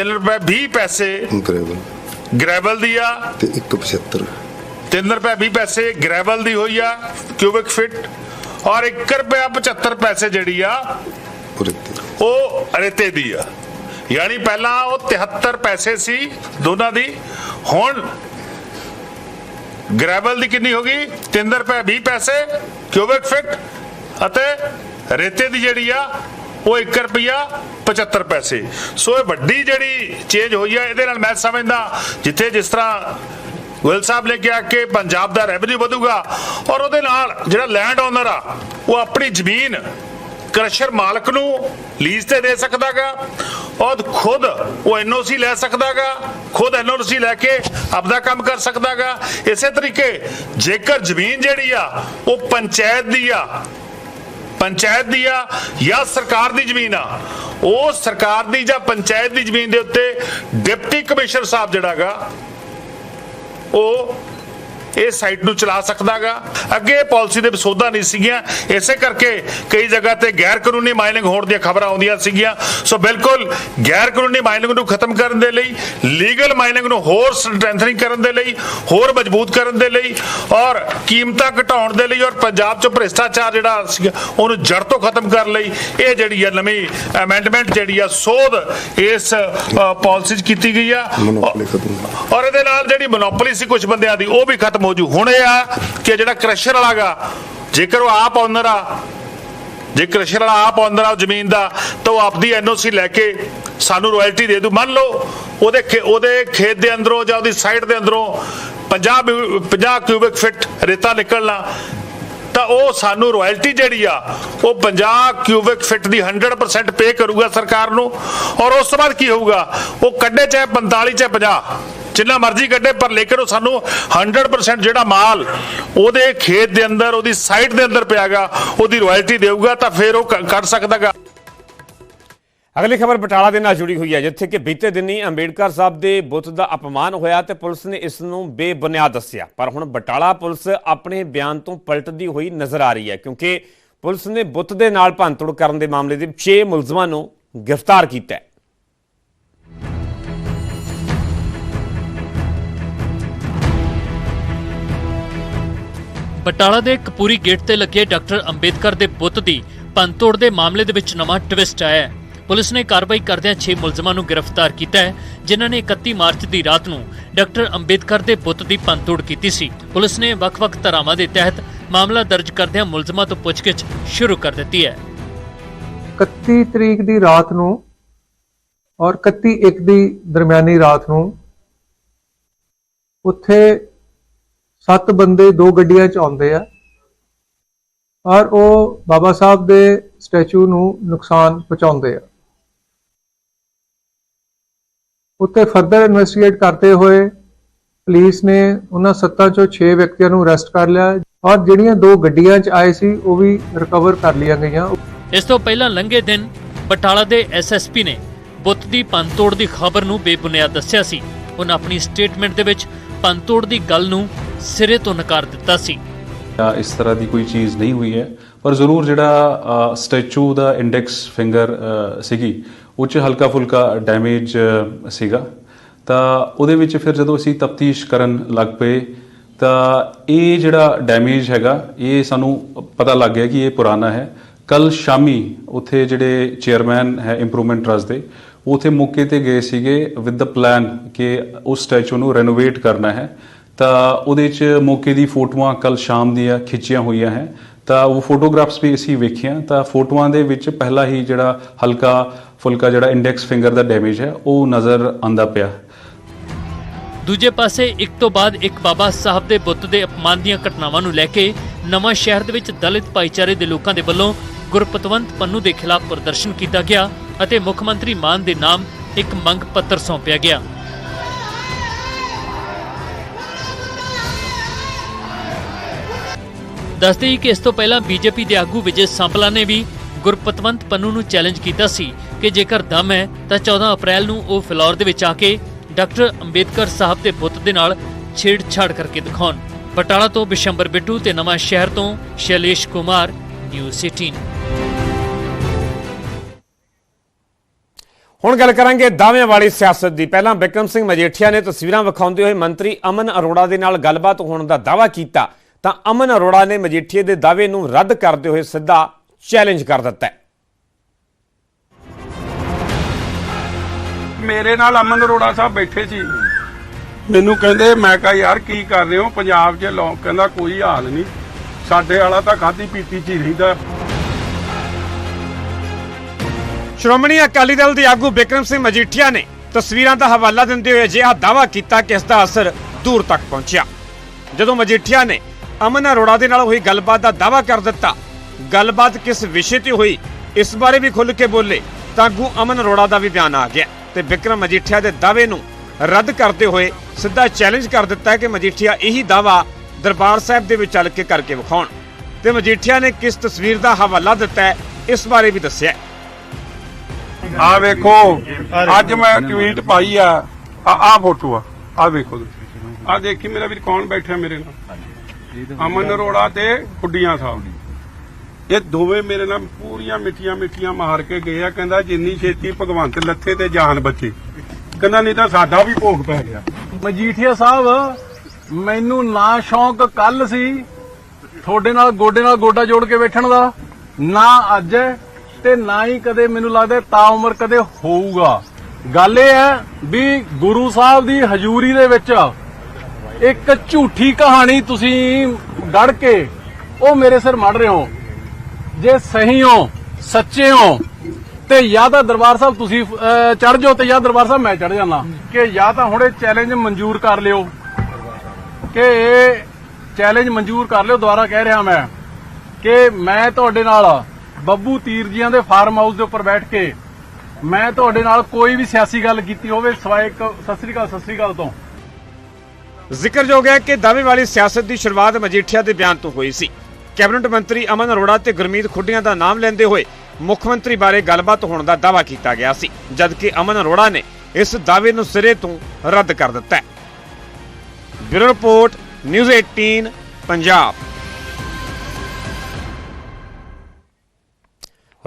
3 ਰੁਪਏ 20 ਪੈਸੇ ਗ੍ਰੈਵਲ ਗ੍ਰੈਵਲ ਦੀ ਆ। ਤੇ 175 3 ਰੁਪਏ 20 ਪੈਸੇ ਗ੍ਰੈਵਲ ਦੀ ਹੋਈ ਆ ਕਿਊਬਿਕ ਫਿਟ ਔਰ 1 ਰੁਪਿਆ 75 ਪੈਸੇ ਜਿਹੜੀ ਆ ਉਹ ਰੇਤੇ ਦੀ ਆ। ਯਾਨੀ ਪਹਿਲਾਂ ਉਹ 73 ਪੈਸੇ ਸੀ ਦੋਨਾਂ ਦੀ। ਹੁਣ ਗ੍ਰੈਵਲ ਦੀ ਕਿੰਨੀ ਹੋ ਗਈ? 3 ਰੁਪਏ 20 ਪੈਸੇ ਕਿਊਬਿਕ ਫਿਟ ਅਤੇ ਰੇਤੇ ਦੀ ਜਿਹੜੀ ਆ, ਉਹ 1 ਰੁਪਿਆ 75 ਪੈਸੇ। ਸੋ ਇਹ ਵੱਡੀ ਜਿਹੜੀ ਚੇਂਜ ਹੋਈ ਆ, ਇਹਦੇ ਨਾਲ ਮੈਂ ਸਮਝਦਾ, ਜਿੱਥੇ ਜਿਸ ਤਰ੍ਹਾਂ ਗੋਇਲ ਸਾਹਿਬ ਨੇ ਕਿਹਾ ਕਿ ਪੰਜਾਬ ਦਾ ਰੈਵਨਿਊ ਵਧੂਗਾ ਔਰ ਉਹਦੇ ਨਾਲ ਜਿਹੜਾ ਲੈਂਡ ਓਨਰ ਆ, ਉਹ ਆਪਣੀ ਜ਼ਮੀਨ ਕ੍ਰਸ਼ਰ ਮਾਲਕ ਨੂੰ ਲੀਜ਼ ਤੇ ਦੇ ਸਕਦਾਗਾ ਔਰ ਖੁਦ ਉਹ ਐਨਓਸੀ ਲੈ ਸਕਦਾਗਾ, ਖੁਦ ਐਨਓਸੀ ਲੈ ਕੇ ਆਪਦਾ ਕੰਮ ਕਰ ਸਕਦਾਗਾ। ਇਸੇ ਤਰੀਕੇ ਜੇਕਰ ਜ਼ਮੀਨ ਜਿਹੜੀ ਆ, ਉਹ ਪੰਚਾਇਤ ਦੀ ਆ, ਪੰਚਾਇਤ ਦੀ ਆ ਜਾਂ ਸਰਕਾਰ ਦੀ ਜ਼ਮੀਨ ਆ, ਉਹ ਸਰਕਾਰ ਦੀ ਜਾਂ ਪੰਚਾਇਤ ਦੀ ਜ਼ਮੀਨ ਦੇ ਉੱਤੇ ਡਿਪਟੀ ਕਮਿਸ਼ਨਰ ਸਾਹਿਬ ਜਿਹੜਾਗਾ ਉਹ ਇਹ ਸਾਈਟ ਨੂੰ ਚਲਾ ਸਕਦਾਗਾ। ਅੱਗੇ ਪਾਲਿਸੀ ਦੇ ਵਿਸੋਧਾਂ ਨਹੀਂ ਸੀਗੀਆਂ। ਇਸੇ ਕਰਕੇ ਕਈ ਜਗ੍ਹਾ ਤੇ ਗੈਰ ਕਾਨੂੰਨੀ ਮਾਈਨਿੰਗ ਹੋਣ ਦੀਆਂ ਖਬਰਾਂ ਆਉਂਦੀਆਂ ਸੀਗੀਆਂ। ਸੋ ਬਿਲਕੁਲ ਗੈਰ ਕਾਨੂੰਨੀ ਮਾਈਨਿੰਗ ਨੂੰ ਖਤਮ ਕਰਨ ਦੇ ਲਈ ਲੀਗਲ ਮਾਈਨਿੰਗ ਨੂੰ ਹੋਰ ਸਟਰੈਂਥਨਿੰਗ ਕਰਨ ਦੇ ਲਈ ਹੋਰ ਮਜ਼ਬੂਤ ਕਰਨ ਦੇ ਲਈ ਔਰ ਕੀਮਤਾਂ ਘਟਾਉਣ ਦੇ ਲਈ ਔਰ ਪੰਜਾਬ 'ਚ ਭ੍ਰਿਸ਼ਟਾਚਾਰ ਜਿਹੜਾ ਸੀਗਾ ਉਹਨੂੰ ਜੜ ਤੋਂ ਖਤਮ ਕਰਨ ਲਈ ਇਹ ਜਿਹੜੀ ਆ ਨਵੀਂ ਅਮੈਂਡਮੈਂਟ ਜਿਹੜੀ ਆ ਸੋਧ ਇਸ ਪਾਲਿਸੀ 'ਚ ਕੀਤੀ ਗਈ ਆ। ਔਰ ਇਹਦੇ ਨਾਲ ਜਿਹੜੀ ਮੋਨੋਪੋਲੀ ਸੀ ਕੁਝ ਬੰਦਿਆਂ ਦੀ ਉਹ ਵੀ ਖਤਮ ਹੋ ਜੂ ਹੁਣ ਇਹ ਆ ਕਿ ਜਿਹੜਾ ਕ੍ਰਸ਼ਰ ਵਾਲਾਗਾ, ਜੇਕਰ ਉਹ ਆਪ ਓਨਰ ਆ, ਜੇ ਕ੍ਰਸ਼ਰ ਵਾਲਾ ਆਪ ਓਨਰ ਆ ਜ਼ਮੀਨ ਦਾ, ਤਾਂ ਉਹ ਆਪਦੀ ਐਨਓਸੀ ਲੈ ਕੇ ਸਾਨੂੰ ਰਾਇਲਟੀ ਦੇ ਦੂ। ਮੰਨ ਲਓ, ਉਹਦੇ ਉਹਦੇ ਖੇਤ ਦੇ ਅੰਦਰੋਂ ਜਾਂ ਉਹਦੀ ਸਾਈਡ ਦੇ ਅੰਦਰੋਂ 50 50 ਕਿਊਬਿਕ ਫਿਟ ਰੇਤਾ ਨਿਕਲਣਾ, ਤਾਂ ਉਹ ਸਾਨੂੰ ਰਾਇਲਟੀ ਜਿਹੜੀ ਆ, ਉਹ 50 ਕਿਊਬਿਕ ਫਿਟ ਦੀ 100% ਪੇ ਕਰੂਗਾ ਸਰਕਾਰ ਨੂੰ। ਔਰ ਉਸ ਤੋਂ ਬਾਅਦ ਕੀ ਹੋਊਗਾ? ਉਹ ਕੱਢੇ ਚਾਹੇ 45 ਚਾਹੇ 50 ਜਿੰਨਾ ਮਰਜ਼ੀ ਕੱਢੇ, ਪਰ ਲੇਕਿਨ ਉਹ ਸਾਨੂੰ 100% ਜਿਹੜਾ ਮਾਲ ਉਹਦੇ ਖੇਤ ਦੇ ਅੰਦਰ, ਉਹਦੀ ਸਾਈਟ ਦੇ ਅੰਦਰ ਪਿਆਗਾ, ਉਹਦੀ ਰਾਇਲਟੀ ਦੇਊਗਾ, ਤਾਂ ਫਿਰ ਉਹ ਕ- ਕੱਢ ਸਕਦਾਗਾ। ਅਗਲੀ ਖਬਰ ਬਟਾਲਾ ਦੇ ਨਾਲ ਜੁੜੀ ਹੋਈ ਹੈ, ਜਿੱਥੇ ਕਿ ਬੀਤੇ ਦਿਨੀ ਅੰਬੇਡਕਰ ਸਾਹਿਬ ਦੇ ਬੁੱਤ ਦਾ ਅਪਮਾਨ ਹੋਇਆ ਤੇ ਪੁਲਿਸ ਨੇ ਇਸ ਨੂੰ ਬੇਬੁਨਿਆਦ ਦੱਸਿਆ। ਪਰ ਹੁਣ ਬਟਾਲਾ ਪੁਲਿਸ ਆਪਣੇ ਬਿਆਨ ਤੋਂ ਪਲਟਦੀ ਹੋਈ ਨਜ਼ਰ ਆ ਰਹੀ ਹੈ, ਕਿਉਂਕਿ ਪੁਲਿਸ ਨੇ ਬੁੱਤ ਦੇ ਨਾਲ ਭੰਨਤੋੜ ਕਰਨ ਦੇ ਮਾਮਲੇ ਦੇ 6 ਮੁਲਜ਼ਮਾਂ ਨੂੰ ਗ੍ਰਿਫਤਾਰ ਕੀਤਾ ਹੈ। ਬਟਾਲਾ ਦੇ ਕਪੂਰੀ ਗੇਟ ਤੇ ਲੱਗੇ ਡਾਕਟਰ ਅੰਬੇਦਕਰ ਦੇ ਬੁੱਤ ਦੀ ਪੰਤੋੜ ਦੇ ਮਾਮਲੇ ਦੇ ਵਿੱਚ ਨਵਾਂ ਟਵਿਸਟ ਆਇਆ ਹੈ। ਪੁਲਿਸ ਨੇ ਕਾਰਵਾਈ ਕਰਦਿਆਂ 6 ਮੁਲਜ਼ਮਾਂ ਨੂੰ ਗ੍ਰਿਫਤਾਰ ਕੀਤਾ ਹੈ, ਜਿਨ੍ਹਾਂ ਨੇ 31 ਮਾਰਚ ਦੀ ਰਾਤ ਨੂੰ ਡਾਕਟਰ ਅੰਬੇਦਕਰ ਦੇ ਬੁੱਤ ਦੀ ਪੰਤੋੜ ਕੀਤੀ ਸੀ। ਪੁਲਿਸ ਨੇ ਵੱਖ-ਵੱਖ ਧਾਰਾਵਾਂ ਦੇ ਤਹਿਤ ਮਾਮਲਾ ਦਰਜ ਕਰਦਿਆਂ ਮੁਲਜ਼ਮਾਂ ਤੋਂ ਪੁੱਛਗਿੱਛ ਸ਼ੁਰੂ ਕਰ ਦਿੱਤੀ ਹੈ। 31 ਤਰੀਕ ਦੀ ਰਾਤ ਨੂੰ ਔਰ 31 ਇੱਕ ਦੀ ਦਰਮਿਆਨੀ ਰਾਤ ਨੂੰ ਉੱਥੇ ਸੱਤ ਬੰਦੇ ਦੋ ਗੱਡੀਆਂ 'ਚ ਆਉਂਦੇ ਆ। ਔਰ ਉਹ ਬਾਬਾ ਸਾਹਿਬ ਦੇ ਸਟੈਚੂ ਨੂੰ ਨੁਕਸਾਨ ਪਹੁੰਚਾਉਂਦੇ ਆ। ਉੱਤੇ ਫਰਦਰ ਇਨਵੈਸਟੀਗੇਟ ਕਰਦੇ ਹੋਏ ਪੁਲਿਸ ਨੇ ਉਹਨਾਂ ਸੱਤਾਂ ਚੋਂ 6 ਵਿਅਕਤੀਆਂ ਨੂੰ ਅਰੈਸਟ ਕਰ ਲਿਆ। ਔਰ ਜਿਹੜੀਆਂ ਦੋ ਗੱਡੀਆਂ 'ਚ ਆਏ ਸੀ, ਉਹ ਵੀ ਰਿਕਵਰ ਕਰ ਲਈਆਂ ਗਈਆਂ। ਇਸ ਤੋਂ ਪਹਿਲਾਂ ਲੰਘੇ ਦਿਨ ਬਟਾਲਾ ਦੇ ਐਸਐਸਪੀ ਨੇ ਬੁੱਤ ਦੀ ਪੰਤੋੜ ਦੀ ਖਬਰ ਨੂੰ ਬੇਬੁਨਿਆਦ ਦੱਸਿਆ ਸੀ। ਉਹਨਾਂ ਆਪਣੀ ਸਟੇਟਮੈਂਟ ਦੇ ਵਿੱਚ ਪੰਤੋੜ ਦੀ ਗੱਲ ਨੂੰ ਸਿਰੇ ਤੋਂ ਨਕਾਰ ਦਿੱਤਾ ਸੀ। ਇਸ ਤਰ੍ਹਾਂ ਦੀ ਕੋਈ ਚੀਜ਼ ਨਹੀਂ ਹੋਈ ਹੈ। ਪਰ ਜ਼ਰੂਰ ਜਿਹੜਾ ਸਟੈਚੂ ਦਾ ਇੰਡੈਕਸ ਫਿੰਗਰ ਸੀਗੀ, ਉਹ 'ਚ ਹਲਕਾ ਫੁਲਕਾ ਡੈਮੇਜ ਸੀਗਾ। ਤਾਂ ਉਹਦੇ ਵਿੱਚ ਫਿਰ ਜਦੋਂ ਅਸੀਂ ਤਫਤੀਸ਼ ਕਰਨ ਲੱਗ ਪਏ, ਤਾਂ ਇਹ ਜਿਹੜਾ ਡੈਮੇਜ ਹੈਗਾ, ਇਹ ਸਾਨੂੰ ਪਤਾ ਲੱਗ ਗਿਆ ਕਿ ਇਹ ਪੁਰਾਣਾ ਹੈ। ਕੱਲ ਸ਼ਾਮੀ ਉੱਥੇ ਜਿਹੜੇ ਚੇਅਰਮੈਨ ਹੈ ਇੰਪਰੂਵਮੈਂਟ ਟਰਸਟ ਦੇ, ਉਹ ਉੱਥੇ ਮੌਕੇ ਤੇ ਗਏ ਸੀਗੇ ਵਿਦ ਦਾ ਪਲਾਨ ਕਿ ਉਸ ਸਟੈਚੂ ਨੂੰ ਰੈਨੋਵੇਟ ਕਰਨਾ ਹੈ। ਤਾਂ ਉਹਦੇ 'ਚ ਮੌਕੇ ਦੀ ਫੋਟੋਆਂ ਕੱਲ ਸ਼ਾਮ ਦੀਆਂ ਖਿੱਚੀਆਂ ਹੋਈਆਂ ਹੈ। ਤਾਂ ਉਹ ਫੋਟੋਗ੍ਰਾਫਸ ਵੀ ਅਸੀਂ ਵੇਖੀਆਂ। ਤਾਂ ਫੋਟੋਆਂ ਦੇ ਵਿੱਚ ਪਹਿਲਾ ਹੀ ਜਿਹੜਾ ਹਲਕਾ ਫੁਲਕਾ ਜਿਹੜਾ ਇੰਡੈਕਸ ਫਿੰਗਰ ਦਾ ਡੈਮੇਜ ਹੈ, ਉਹ ਨਜ਼ਰ ਆਂਦਾ ਪਿਆ। ਦੂਜੇ ਪਾਸੇ ਇੱਕ ਤੋਂ ਬਾਅਦ ਇੱਕ ਬਾਬਾ ਸਾਹਿਬ ਦੇ ਬੁੱਤ ਦੇ ਅਪਮਾਨ ਦੀਆਂ ਘਟਨਾਵਾਂ ਨੂੰ ਲੈ ਕੇ ਨਵਾਂ ਸ਼ਹਿਰ ਦੇ ਵਿੱਚ ਦਲਿਤ ਭਾਈਚਾਰੇ ਦੇ ਲੋਕਾਂ ਦੇ ਵੱਲੋਂ ਗੁਰਪਤਵੰਤ ਪੰਨੂ ਦੇ ਖਿਲਾਫ ਪ੍ਰਦਰਸ਼ਨ ਕੀਤਾ ਗਿਆ ਅਤੇ ਮੁੱਖ ਮੰਤਰੀ ਮਾਨ ਦੇ ਨਾਮ ਇੱਕ ਮੰਗ ਪੱਤਰ ਸੌਂਪਿਆ ਗਿਆ। ਦੱਸਦੇ ਹੀ ਕਿ ਇਸ ਤੋਂ ਪਹਿਲਾਂ ਬੀਜੇਪੀ ਦੇ ਆਗੂ ਵਿਜੇ ਸੰਪਲਾ ਨੇ ਵੀ ਗੁਰਪਤਵੰਤ ਪੰਨੂ ਨੂੰ ਚੈਲੰਜ ਕੀਤਾ ਸੀ ਕਿ ਜੇਕਰ ਦਮ ਹੈ ਤਾਂ 14 ਅਪ੍ਰੈਲ ਨੂੰ ਉਹ ਫਿਲੌਰ ਦੇ ਵਿੱਚ ਆ ਕੇ ਡਾਕਟਰ ਅੰਬੇਦਕਰ ਸਾਹਿਬ ਦੇ ਬੁੱਤ ਦੇ ਨਾਲ ਛੇੜਛਾੜ ਕਰਕੇ ਦਿਖਾਉਣ। ਬਟਾਲਾ ਤੋਂ ਬਿਸ਼ੰਬਰ ਬਿੱਟੂ ਤੇ ਨਵਾਂ ਸ਼ਹਿਰ ਤੋਂ ਸ਼ੈਲੇਸ਼ ਕੁਮਾਰ ਨਿਊਜ਼ 18 ਹੁਣ ਗੱਲ ਕਰਾਂਗੇ ਦਾਅਵਿਆਂ ਵਾਲੀ ਸਿਆਸਤ ਦੀ। ਪਹਿਲਾਂ ਬਿਕਰਮ ਸਿੰਘ ਮਜੀਠੀਆ ਨੇ ਤਸਵੀਰਾਂ ਵਿਖਾਉਂਦੇ ਹੋਏ ਮੰਤਰੀ ਅਮਨ ਅਰੋੜਾ ਦੇ ਨਾਲ ਗੱਲਬਾਤ ਹੋਣ ਦਾ ਦਾਅਵਾ ਕੀਤਾ। ਤਾਂ ਅਮਨ ਅਰੋੜਾ ਨੇ ਮਜੀਠੀਆ ਦੇ ਦਾਅਵੇ ਨੂੰ ਰੱਦ ਕਰਦੇ ਹੋਏ ਸਿੱਧਾ ਚੈਲੰਜ ਕਰ ਦਿੱਤਾ ਹੈ। ਮੇਰੇ ਨਾਲ ਅਮਨ ਅਰੋੜਾ ਸਾਹਿਬ ਬੈਠੇ ਸੀ। ਮੈਨੂੰ ਕਹਿੰਦੇ ਮੈਂ ਕਿਹਾ ਯਾਰ ਕੀ ਕਰ ਰਹੇ ਹੋ? ਪੰਜਾਬ 'ਚ ਲੋਕ ਕਹਿੰਦਾ ਕੋਈ ਹਾਲ ਨਹੀਂ। ਸਾਡੇ ਵਾਲਾ ਤਾਂ ਖਾਦੀ ਪੀਤੀ 'ਚ ਹੀ ਰਹਿੰਦਾ। ਸ਼੍ਰੋਮਣੀ ਅਕਾਲੀ ਦਲ ਦੇ ਆਗੂ ਬਿਕਰਮ ਸਿੰਘ ਮਜੀਠੀਆ ਨੇ ਤਸਵੀਰਾਂ ਦਾ ਹਵਾਲਾ ਦਿੰਦੇ ਹੋਏ ਅਜਿਹਾ ਦਾਅਵਾ ਕੀਤਾ ਕਿ ਇਸ ਦਾ ਅਸਰ ਦੂਰ ਤੱਕ ਪਹੁੰਚਿਆ। ਜਦੋਂ ਮਜੀਠੀਆ ਨੇ ਅਮਨ ਅਰੋੜਾ ਦੇ ਨਾਲ ਹੋਈ ਗੱਲਬਾਤ ਦਾ ਦਾਅਵਾ ਕਰ ਦਿੱਤਾ। ਗੱਲਬਾਤ ਕਿਸ ਵਿਸ਼ੇ ਤੇ ਹੋਈ, ਇਸ ਬਾਰੇ ਵੀ ਖੁੱਲ੍ਹ ਕੇ ਬੋਲੇ, ਤਾਂ ਆਗੂ ਅਮਨ ਅਰੋੜਾ ਦਾ ਵੀ ਬਿਆਨ ਆ ਗਿਆ ਤੇ ਬਿਕਰਮ ਮਜੀਠੀਆ ਦੇ ਦਾਅਵੇ ਨੂੰ ਰੱਦ ਕਰਦੇ ਹੋਏ ਸਿੱਧਾ ਚੈਲੰਜ ਕਰ ਦਿੱਤਾ ਕਿ ਮਜੀਠੀਆ ਇਹੀ ਦਾਅਵਾ ਦਰਬਾਰ ਸਾਹਿਬ ਦੇ ਵਿੱਚ ਚੱਲ ਕੇ ਕਰਕੇ ਵਿਖਾਉਣ। ਤੇ ਮਜੀਠੀਆ ਨੇ ਕਿਸ ਤਸਵੀਰ ਦਾ ਹਵਾਲਾ ਦਿੱਤਾ ਇਸ ਬਾਰੇ ਵੀ ਦੱਸਿਆ ਹੈ। ਆ ਵੇਖੋ, ਅੱਜ ਮੈਂ ਟਵੀਟ ਪਾਈ ਆ ਆ ਫੋਟੋ ਆ। ਆ ਵੇਖੋ ਆ ਦੇਖੀ, ਮੇਰਾ ਵੀਰ ਕੌਣ ਬੈਠਾ ਮੇਰੇ ਨਾਲ? ਅਮਨ ਅਰੋੜਾ ਤੇ ਖੁੱਡੀਆਂ ਸਾਹਿਬ ਇਹ ਦੋਵੇਂ ਮੇਰੇ ਨਾਲ ਪੂਰੀਆਂ ਮਿੱਠੀਆਂ ਮਿੱਠੀਆਂ ਮਾਰ ਕੇ ਗਏ ਆ, ਕਹਿੰਦਾ ਜਿੰਨੀ ਛੇਤੀ ਭਗਵੰਤ ਲੱਥੇ ਤੇ ਜਾਨ ਬਚੇ। ਕਹਿੰਦਾ ਨਹੀਂ ਤਾਂ ਸਾਡਾ ਵੀ ਭੋਗ ਪੈ ਗਿਆ। ਮਜੀਠੀਆ ਸਾਹਿਬ, ਮੈਨੂੰ ਨਾ ਸ਼ੌਂਕ ਕੱਲ ਸੀ ਤੁਹਾਡੇ ਨਾਲ ਗੋਡੇ ਨਾਲ ਗੋਡਾ ਜੋੜ ਕੇ ਬੈਠਣ ਦਾ। ਨਾ ਅੱਜ ਤੇ ਨਾ ਹੀ ਕਦੇ ਮੈਨੂੰ ਲੱਗਦਾ ਤਾਂ ਉਮਰ ਕਦੇ ਹੋਊਗਾ। ਗੱਲ ਇਹ ਹੈ ਵੀ ਗੁਰੂ ਸਾਹਿਬ ਦੀ ਹਜ਼ੂਰੀ ਦੇ ਵਿੱਚ ਇੱਕ ਝੂਠੀ ਕਹਾਣੀ ਤੁਸੀਂ ਗੜ ਕੇ ਉਹ ਮੇਰੇ ਸਿਰ ਮੜ ਰਹੇ ਹੋ। ਜੇ ਸਹੀ ਹੋ, ਸੱਚੇ ਹੋ, ਤੇ ਜਾਂ ਤਾਂ ਦਰਬਾਰ ਸਾਹਿਬ ਤੁਸੀਂ ਚੜ ਜਾਓ ਤੇ ਜਾਂ ਦਰਬਾਰ ਸਾਹਿਬ ਮੈਂ ਚੜ ਜਾਣਾ ਕਿ ਜਾਂ ਤਾਂ ਹੁਣ ਇਹ ਚੈਲੰਜ ਮਨਜ਼ੂਰ ਕਰ ਲਿਓ। ਕਿ ਇਹ ਚੈਲੰਜ ਮਨਜ਼ੂਰ ਕਰ ਲਿਓ, ਦੁਬਾਰਾ ਕਹਿ ਰਿਹਾ ਮੈਂ। ਕਿ ਮੈਂ ਤੁਹਾਡੇ ਨਾਲ ਬੱਬੂ ਤੀਰ ਜੀਆਂ ਦੇ ਫਾਰਮ ਹਾਊਸ ਦੇ ਉੱਪਰ ਬੈਠ ਕੇ, ਮੈਂ ਤੁਹਾਡੇ ਨਾਲ ਕੋਈ ਵੀ ਸਿਆਸੀ ਗੱਲ ਕੀਤੀ ਹੋਵੇ, ਸਵਾਇਕ, ਸਤਿ ਸ੍ਰੀ ਅਕਾਲ, ਸਤਿ ਸ੍ਰੀ ਅਕਾਲ ਤੋਂ। ਜ਼ਿਕਰਯੋਗ ਹੈ ਕਿ ਦਾਅਵੇ ਵਾਲੀ ਸਿਆਸਤ ਦੀ ਸ਼ੁਰੂਆਤ ਮਜੀਠੀਆ ਦੇ ਬਿਆਨ ਤੋਂ ਹੋਈ ਸੀ। ਕੈਬਨਿਟ ਮੰਤਰੀ ਅਮਨ ਅਰੋੜਾ ਤੇ ਗੁਰਮੀਤ ਖੁੱਡੀਆਂ ਦਾ ਨਾਮ ਲੈਂਦੇ ਹੋਏ ਮੁੱਖ ਮੰਤਰੀ ਬਾਰੇ ਗੱਲਬਾਤ ਹੋਣ ਦਾ ਦਾਅਵਾ ਕੀਤਾ ਗਿਆ ਸੀ, ਜਦਕਿ ਅਮਨ ਅਰੋੜਾ ਨੇ ਇਸ ਦਾਅਵੇ ਨੂੰ ਸਿਰੇ ਤੋਂ ਰੱਦ ਕਰ ਦਿੱਤਾ ਹੈ। Bureau report, news 18 Punjab.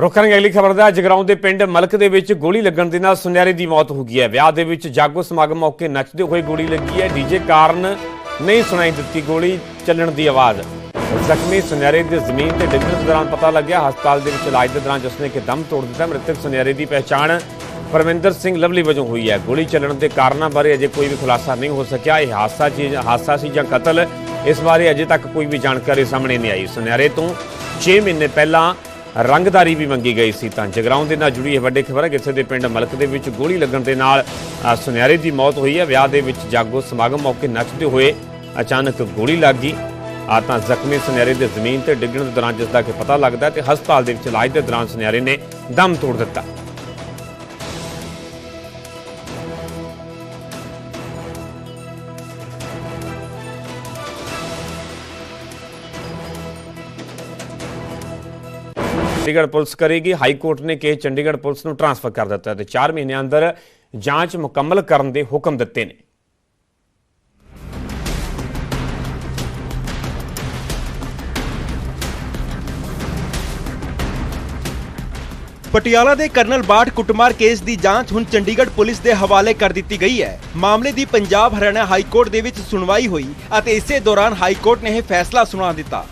ਰੁਕ ਕਰਾਂਗੇ ਅਗਲੀ ਖਬਰ ਦਾ ਜਗਰਾਉਂ ਦੇ ਪਿੰਡ ਮਲਕ ਦੇ ਵਿੱਚ ਗੋਲੀ ਲੱਗਣ ਦੇ ਨਾਲ ਸੁਨਿਆਰੇ ਦੀ ਮੌਤ ਹੋ ਗਈ ਹੈ। ਵਿਆਹ ਦੇ ਵਿੱਚ ਜਾਗੋ ਸਮਾਗਮ ਮੌਕੇ ਨੱਚਦੇ ਹੋਏ ਗੋਲੀ ਲੱਗੀ ਹੈ। ਡੀਜੇ ਕਾਰਨ ਨਹੀਂ ਸੁਣਾਈ ਦਿੱਤੀ ਗੋਲੀ, ਚੱਲਣ ਦੀ ਆਵਾਜ਼। ਜ਼ਖਮੀ ਸੁਨਿਆਰੇ ਦੀ ਜ਼ਮੀਨ ਤੇ ਡਿੱਗਣ ਦੇ ਦੌਰਾਨ ਪਤਾ ਲੱਗਿਆ, ਹਸਪਤਾਲ ਦੇ ਵਿੱਚ ਇਲਾਜ ਦੇ ਦੌਰਾਨ ਜਿਸਨੇ ਕਿ ਦਮ ਤੋੜ ਦਿੱਤਾ, ਮ੍ਰਿਤਕ ਸੁਨਿਆਰੇ ਦੀ ਪਹਿਚਾਣ ਪਰਮਿੰਦਰ ਸਿੰਘ ਲਵਲੀ ਵਜੋਂ ਹੋਈ ਹੈ। ਗੋਲੀ ਚੱਲਣ ਦੇ ਕਾਰਨਾਂ ਬਾਰੇ ਅਜੇ ਕੋਈ ਵੀ ਖੁਲਾਸਾ ਨਹੀਂ ਹੋ ਸਕਿਆ। ਇਹ ਹਾਦਸਾ ਜੀ, ਹਾਦਸਾ ਸੀ ਜਾਂ ਕਤਲ, ਇਸ ਬਾਰੇ ਅਜੇ ਤੱਕ ਕੋਈ ਵੀ ਜਾਣਕਾਰੀ ਸਾਹਮਣੇ ਨਹੀਂ ਆਈ। ਸੁਨਿਆਰੇ ਤੋਂ 6 ਮਹੀਨੇ ਪਹਿਲਾਂ ਰੰਗਦਾਰੀ ਵੀ ਮੰਗੀ ਗਈ ਸੀ ਤਾਂ ਜਗਰਾਉਂ ਦੇ ਨਾਲ ਜੁੜੀ ਇਹ ਵੱਡੀ ਖਬਰ ਹੈ ਕਿਸੇ ਦੇ ਪਿੰਡ ਮਲਕ ਦੇ ਵਿੱਚ ਗੋਲੀ ਲੱਗਣ ਦੇ ਨਾਲ ਅ, ਸੁਨਿਆਰੇ ਦੀ ਮੌਤ ਹੋਈ ਹੈ। ਵਿਆਹ ਦੇ ਵਿੱਚ ਜਾਗੋ ਸਮਾਗਮ ਮੌਕੇ ਨੱਚਦੇ ਹੋਏ ਅਚਾਨਕ ਗੋਲੀ ਲੱਗ ਗਈ। ਆ ਤਾਂ ਜ਼ਖਮੀ ਸੁਨਿਆਰੇ ਦੇ ਜ਼ਮੀਨ ਤੇ ਡਿੱਗਣ ਦੇ ਦੌਰਾਨ ਜਿਸ ਦਾ ਕਿ ਪਤਾ ਲੱਗਦਾ ਹੈ ਤੇ ਹਸਪਤਾਲ ਦੇ ਵਿੱਚ ਇਲਾਜ ਦੇ ਦੌਰਾਨ ਸੁਨਿਆਰੇ ਨੇ ਦਮ ਤੋੜ ਦਿੱਤਾ। ਚੰਡੀਗੜ੍ਹ ਪੁਲਿਸ ਕਰੇਗੀ। ਹਾਈ ਕੋਰਟ ਨੇ ਕਿ ਚੰਡੀਗੜ੍ਹ ਪੁਲਿਸ ਨੂੰ ਟਰਾਂਸਫਰ ਕਰ ਦਿੱਤਾ ਤੇ 4 ਮਹੀਨਿਆਂ ਅੰਦਰ ਜਾਂਚ ਮੁਕੰਮਲ ਕਰਨ ਦੇ ਹੁਕਮ ਦਿੱਤੇ ਨੇ। ਪਟਿਆਲਾ ਦੇ ਕਰਨਲ ਬਾਠ ਕੁੱਟਮਾਰ ਕੇਸ ਦੀ ਜਾਂਚ ਹੁਣ ਚੰਡੀਗੜ੍ਹ ਪੁਲਿਸ ਦੇ ਹਵਾਲੇ ਕਰ ਦਿੱਤੀ ਗਈ ਹੈ। ਮਾਮਲੇ ਦੀ ਪੰਜਾਬ ਹਰਿਆਣਾ ਹਾਈ ਕੋਰਟ ਦੇ ਵਿੱਚ ਸੁਣਵਾਈ ਹੋਈ ਅਤੇ ਇਸੇ ਦੌਰਾਨ ਹਾਈ ਕੋਰਟ ਨੇ ਇਹ ਫੈਸਲਾ ਸੁਣਾ ਦਿੱਤਾ।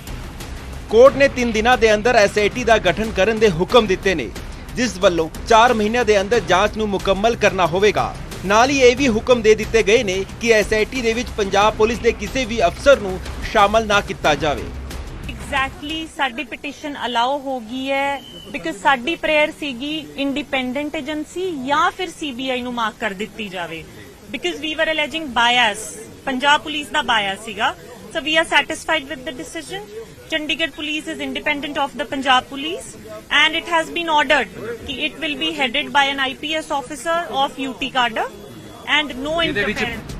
ਕੋਰਟ ਨੇ 3 ਦਿਨਾਂ ਦੇ ਅੰਦਰ ਐਸਆਈਟੀ ਦਾ ਗਠਨ ਕਰਨ ਦੇ ਹੁਕਮ ਦਿੱਤੇ ਨੇ, ਜਿਸ ਵੱਲੋਂ 4 ਮਹੀਨਿਆਂ ਦੇ ਅੰਦਰ ਜਾਂਚ ਨੂੰ ਮੁਕੰਮਲ ਕਰਨਾ ਹੋਵੇਗਾ। ਨਾਲ ਹੀ ਇਹ ਵੀ ਹੁਕਮ ਦੇ ਦਿੱਤੇ ਗਏ ਨੇ ਕਿ ਐਸਆਈਟੀ ਦੇ ਵਿੱਚ ਪੰਜਾਬ ਪੁਲਿਸ ਦੇ ਕਿਸੇ ਵੀ ਅਫਸਰ ਨੂੰ ਸ਼ਾਮਲ ਨਾ ਕੀਤਾ ਜਾਵੇ। ਐਗਜ਼ੈਕਟਲੀ ਸਾਡੀ ਪਟੀਸ਼ਨ ਅਲਾਉ ਹੋ ਗਈ ਹੈ ਬਿਕਾਜ਼ ਸਾਡੀ ਪ੍ਰੇਅਰ ਸੀਗੀ ਇੰਡੀਪੈਂਡੈਂਟ ਏਜੰਸੀ ਜਾਂ ਫਿਰ ਸੀਬੀਆਈ ਨੂੰ ਮਾਰਕ ਕਰ ਦਿੱਤੀ ਜਾਵੇ। ਬਿਕਾਜ਼ ਵੀ ਵਰ ਅਲੈਜਿੰਗ ਬਾਇਸ ਪੰਜਾਬ ਪੁਲਿਸ ਦਾ ਬਾਇਸ ਸੀਗਾ so we are satisfied with the decision Chandigarh police is independent of the Punjab police and it has been ordered ਕਿ it will be headed by an IPS officer of UT cadre and no interference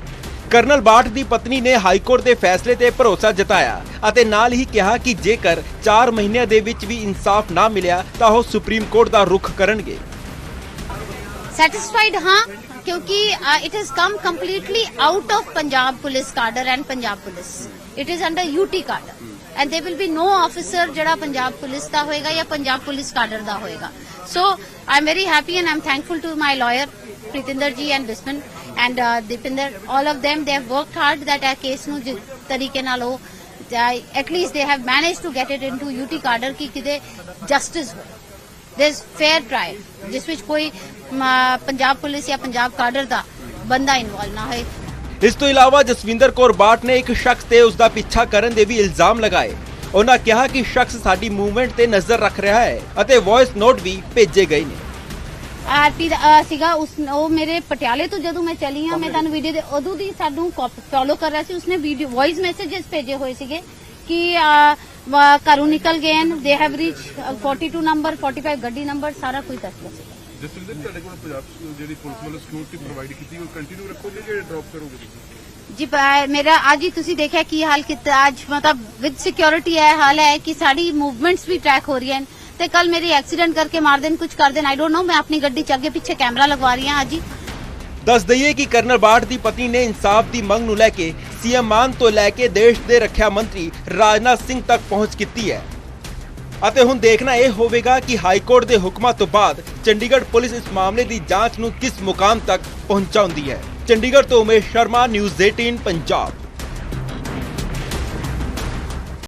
colonel Bath ਦੀ ਪਤਨੀ ਨੇ ਹਾਈ ਕੋਰਟ ਦੇ ਫੈਸਲੇ ਤੇ ਭਰੋਸਾ ਜਤਾਇਆ ਅਤੇ ਨਾਲ ਹੀ ਕਿਹਾ ਕਿ ਜੇਕਰ 4 ਮਹੀਨਿਆਂ ਦੇ ਵਿੱਚ ਵੀ ਇਨਸਾਫ ਨਾ ਮਿਲਿਆ ਤਾਂ ਉਹ ਸੁਪਰੀਮ ਕੋਰਟ ਦਾ ਰੁਖ ਕਰਨਗੇ। Satisfied ਹਾਂ ਕਿਉਂਕਿ it has come completely out of punjab police cadre and punjab police. It is under ut cadre. And there will be no officer ਜਿਹੜਾ ਪੰਜਾਬ ਪੁਲਿਸ ਦਾ ਹੋਏਗਾ ਜਾਂ ਪੰਜਾਬ ਪੁਲਿਸ ਕਾਡਰ ਦਾ ਹੋਏਗਾ so I am very happy and I am thankful to my lawyer Pritinder ji and Bisman and Dipinder all of them they have worked hard that ਆ ਕੇਸ ਨੂੰ ਜਿਸ ਤਰੀਕੇ ਨਾਲ ਉਹ at least they have managed to get it into UT cadre ਕੀ ਕਿਤੇ ਜਸਟਿਸ ਹੋਵੇ देयर इज फेयर ट्रायल जिस ਵਿੱਚ ਕੋਈ ਪੰਜਾਬ ਪੁਲਿਸ ਜਾਂ ਪੰਜਾਬ ਕਾਡਰ ਦਾ ਬੰਦਾ ਇਨਵੋਲ ਨਾ ਹੋਏ ਇਸ ਤੋਂ ਇਲਾਵਾ ਜਸਵਿੰਦਰ ਕੌਰ ਬਾਠ ਨੇ ਇੱਕ ਸ਼ਖਸ ਤੇ ਉਸ ਦਾ ਪਿੱਛਾ ਕਰਨ ਦੇ ਵੀ ਇਲਜ਼ਾਮ ਲਗਾਏ। ਉਹਨਾਂ ਕਿਹਾ ਕਿ ਸ਼ਖਸ ਸਾਡੀ ਮੂਵਮੈਂਟ ਤੇ ਨਜ਼ਰ ਰੱਖ ਰਿਹਾ ਹੈ ਅਤੇ ਵੌਇਸ ਨੋਟ ਵੀ ਭੇਜੇ ਗਏ ਨੇ। ਆਰਪੀ ਦਾ ਸੀਗਾ ਉਸ, ਉਹ ਮੇਰੇ ਪਟਿਆਲੇ ਤੋਂ ਜਦੋਂ ਮੈਂ ਚਲੀ ਆ, ਮੈਂ ਤੁਹਾਨੂੰ ਵੀਡੀਓ ਦੇ, ਉਦੋਂ ਦੀ ਸਾਨੂੰ ਫੋਲੋ ਕਰ ਰਿਹਾ ਸੀ। ਉਸਨੇ ਵੀਡੀਓ ਵੌਇਸ ਮੈਸੇजेस ਭੇਜੇ ਹੋਏ ਸੀਗੇ ਕਿ ਘਰੋਂ ਨਿਕਲ ਗਏ ਹਨ। ਦੇ ਹੈਵ ਰੀਚ 42 ਨੰਬਰ 45 ਗੱਡੀ ਨੰਬਰ ਸਾਰਾ ਕੁਝ ਦੱਸ ਰਿਹਾ ਸੀ ਜਸਵਿੰਦਰ ਤੁਹਾਡੇ ਕੋਲ ਪੰਜਾਬ ਜਿਹੜੀ ਪੁਲਿਸ ਵੱਲੋਂ ਸਿਕਿਉਰਿਟੀ ਪ੍ਰੋਵਾਈਡ ਕੀਤੀ ਉਹ ਕੰਟੀਨਿਊ ਰੱਖੋਗੇ ਕਿ ਡ੍ਰੌਪ ਕਰੋਗੇ ਤੁਸੀਂ? ਮੇਰਾ ਅੱਜ ਹੀ ਤੁਸੀਂ ਦੇਖਿਆ ਕੀ ਹਾਲ ਕੀਤਾ। ਅੱਜ ਮਤਲਬ ਵਿਦ ਸਿਕਿਉਰਿਟੀ ਇਹ ਹਾਲ ਹੈ ਕਿ ਸਾਡੀ ਮੂਵਮੈਂਟਸ ਵੀ ਟਰੈਕ ਹੋ ਰਹੀਆਂ ਹਨ ਤੇ ਕੱਲ ਮੇਰੀ ਐਕਸੀਡੈਂਟ ਕਰਕੇ ਮਾਰ ਦੇਣ ਕੁਝ ਕਰ ਦੇਣ ਆਈ ਡੋਨਟ ਨੋ ਮੈਂ ਆਪਣੀ ਗੱਡੀ ਚ ਅੱਗੇ ਪਿੱਛੇ ਕੈਮਰਾ ਲਗਵਾ ਰਹੀ ਹਾਂ ਅੱਜ ਹੀ। ਦੱਸ ਦਈਏ ਕਿ ਕਰਨਲ ਬਾਠ ਦੀ ਪਤਨੀ ਨੇ ਇਨਸਾਫ ਦੀ ਮੰਗ ਨੂੰ ਲੈ ਕੇ ਸੀਐਮ ਮਾਨ ਤੋਂ ਲੈ ਕੇ ਦੇਸ਼ ਦੇ ਰੱਖਿਆ ਮੰਤਰੀ ਰਾਜਨਾਥ ਸਿੰਘ ਤੱਕ ਪਹੁੰਚ ਕੀਤੀ ਹੈ। ਅਤੇ ਹੁਣ ਦੇਖਣਾ ਇਹ ਹੋਵੇਗਾ ਕਿ ਹਾਈ ਕੋਰਟ ਦੇ ਹੁਕਮਾਂ ਤੋਂ ਬਾਅਦ ਚੰਡੀਗੜ੍ਹ ਪੁਲਿਸ ਇਸ ਮਾਮਲੇ ਦੀ ਜਾਂਚ ਨੂੰ ਕਿਸ ਮੁਕਾਮ ਤੱਕ ਪਹੁੰਚਾਉਂਦੀ ਹੈ। ਚੰਡੀਗੜ੍ਹ ਤੋਂ ਉਮੇਸ਼ ਸ਼ਰਮਾ ਨਿਊਜ਼ 18 ਪੰਜਾਬ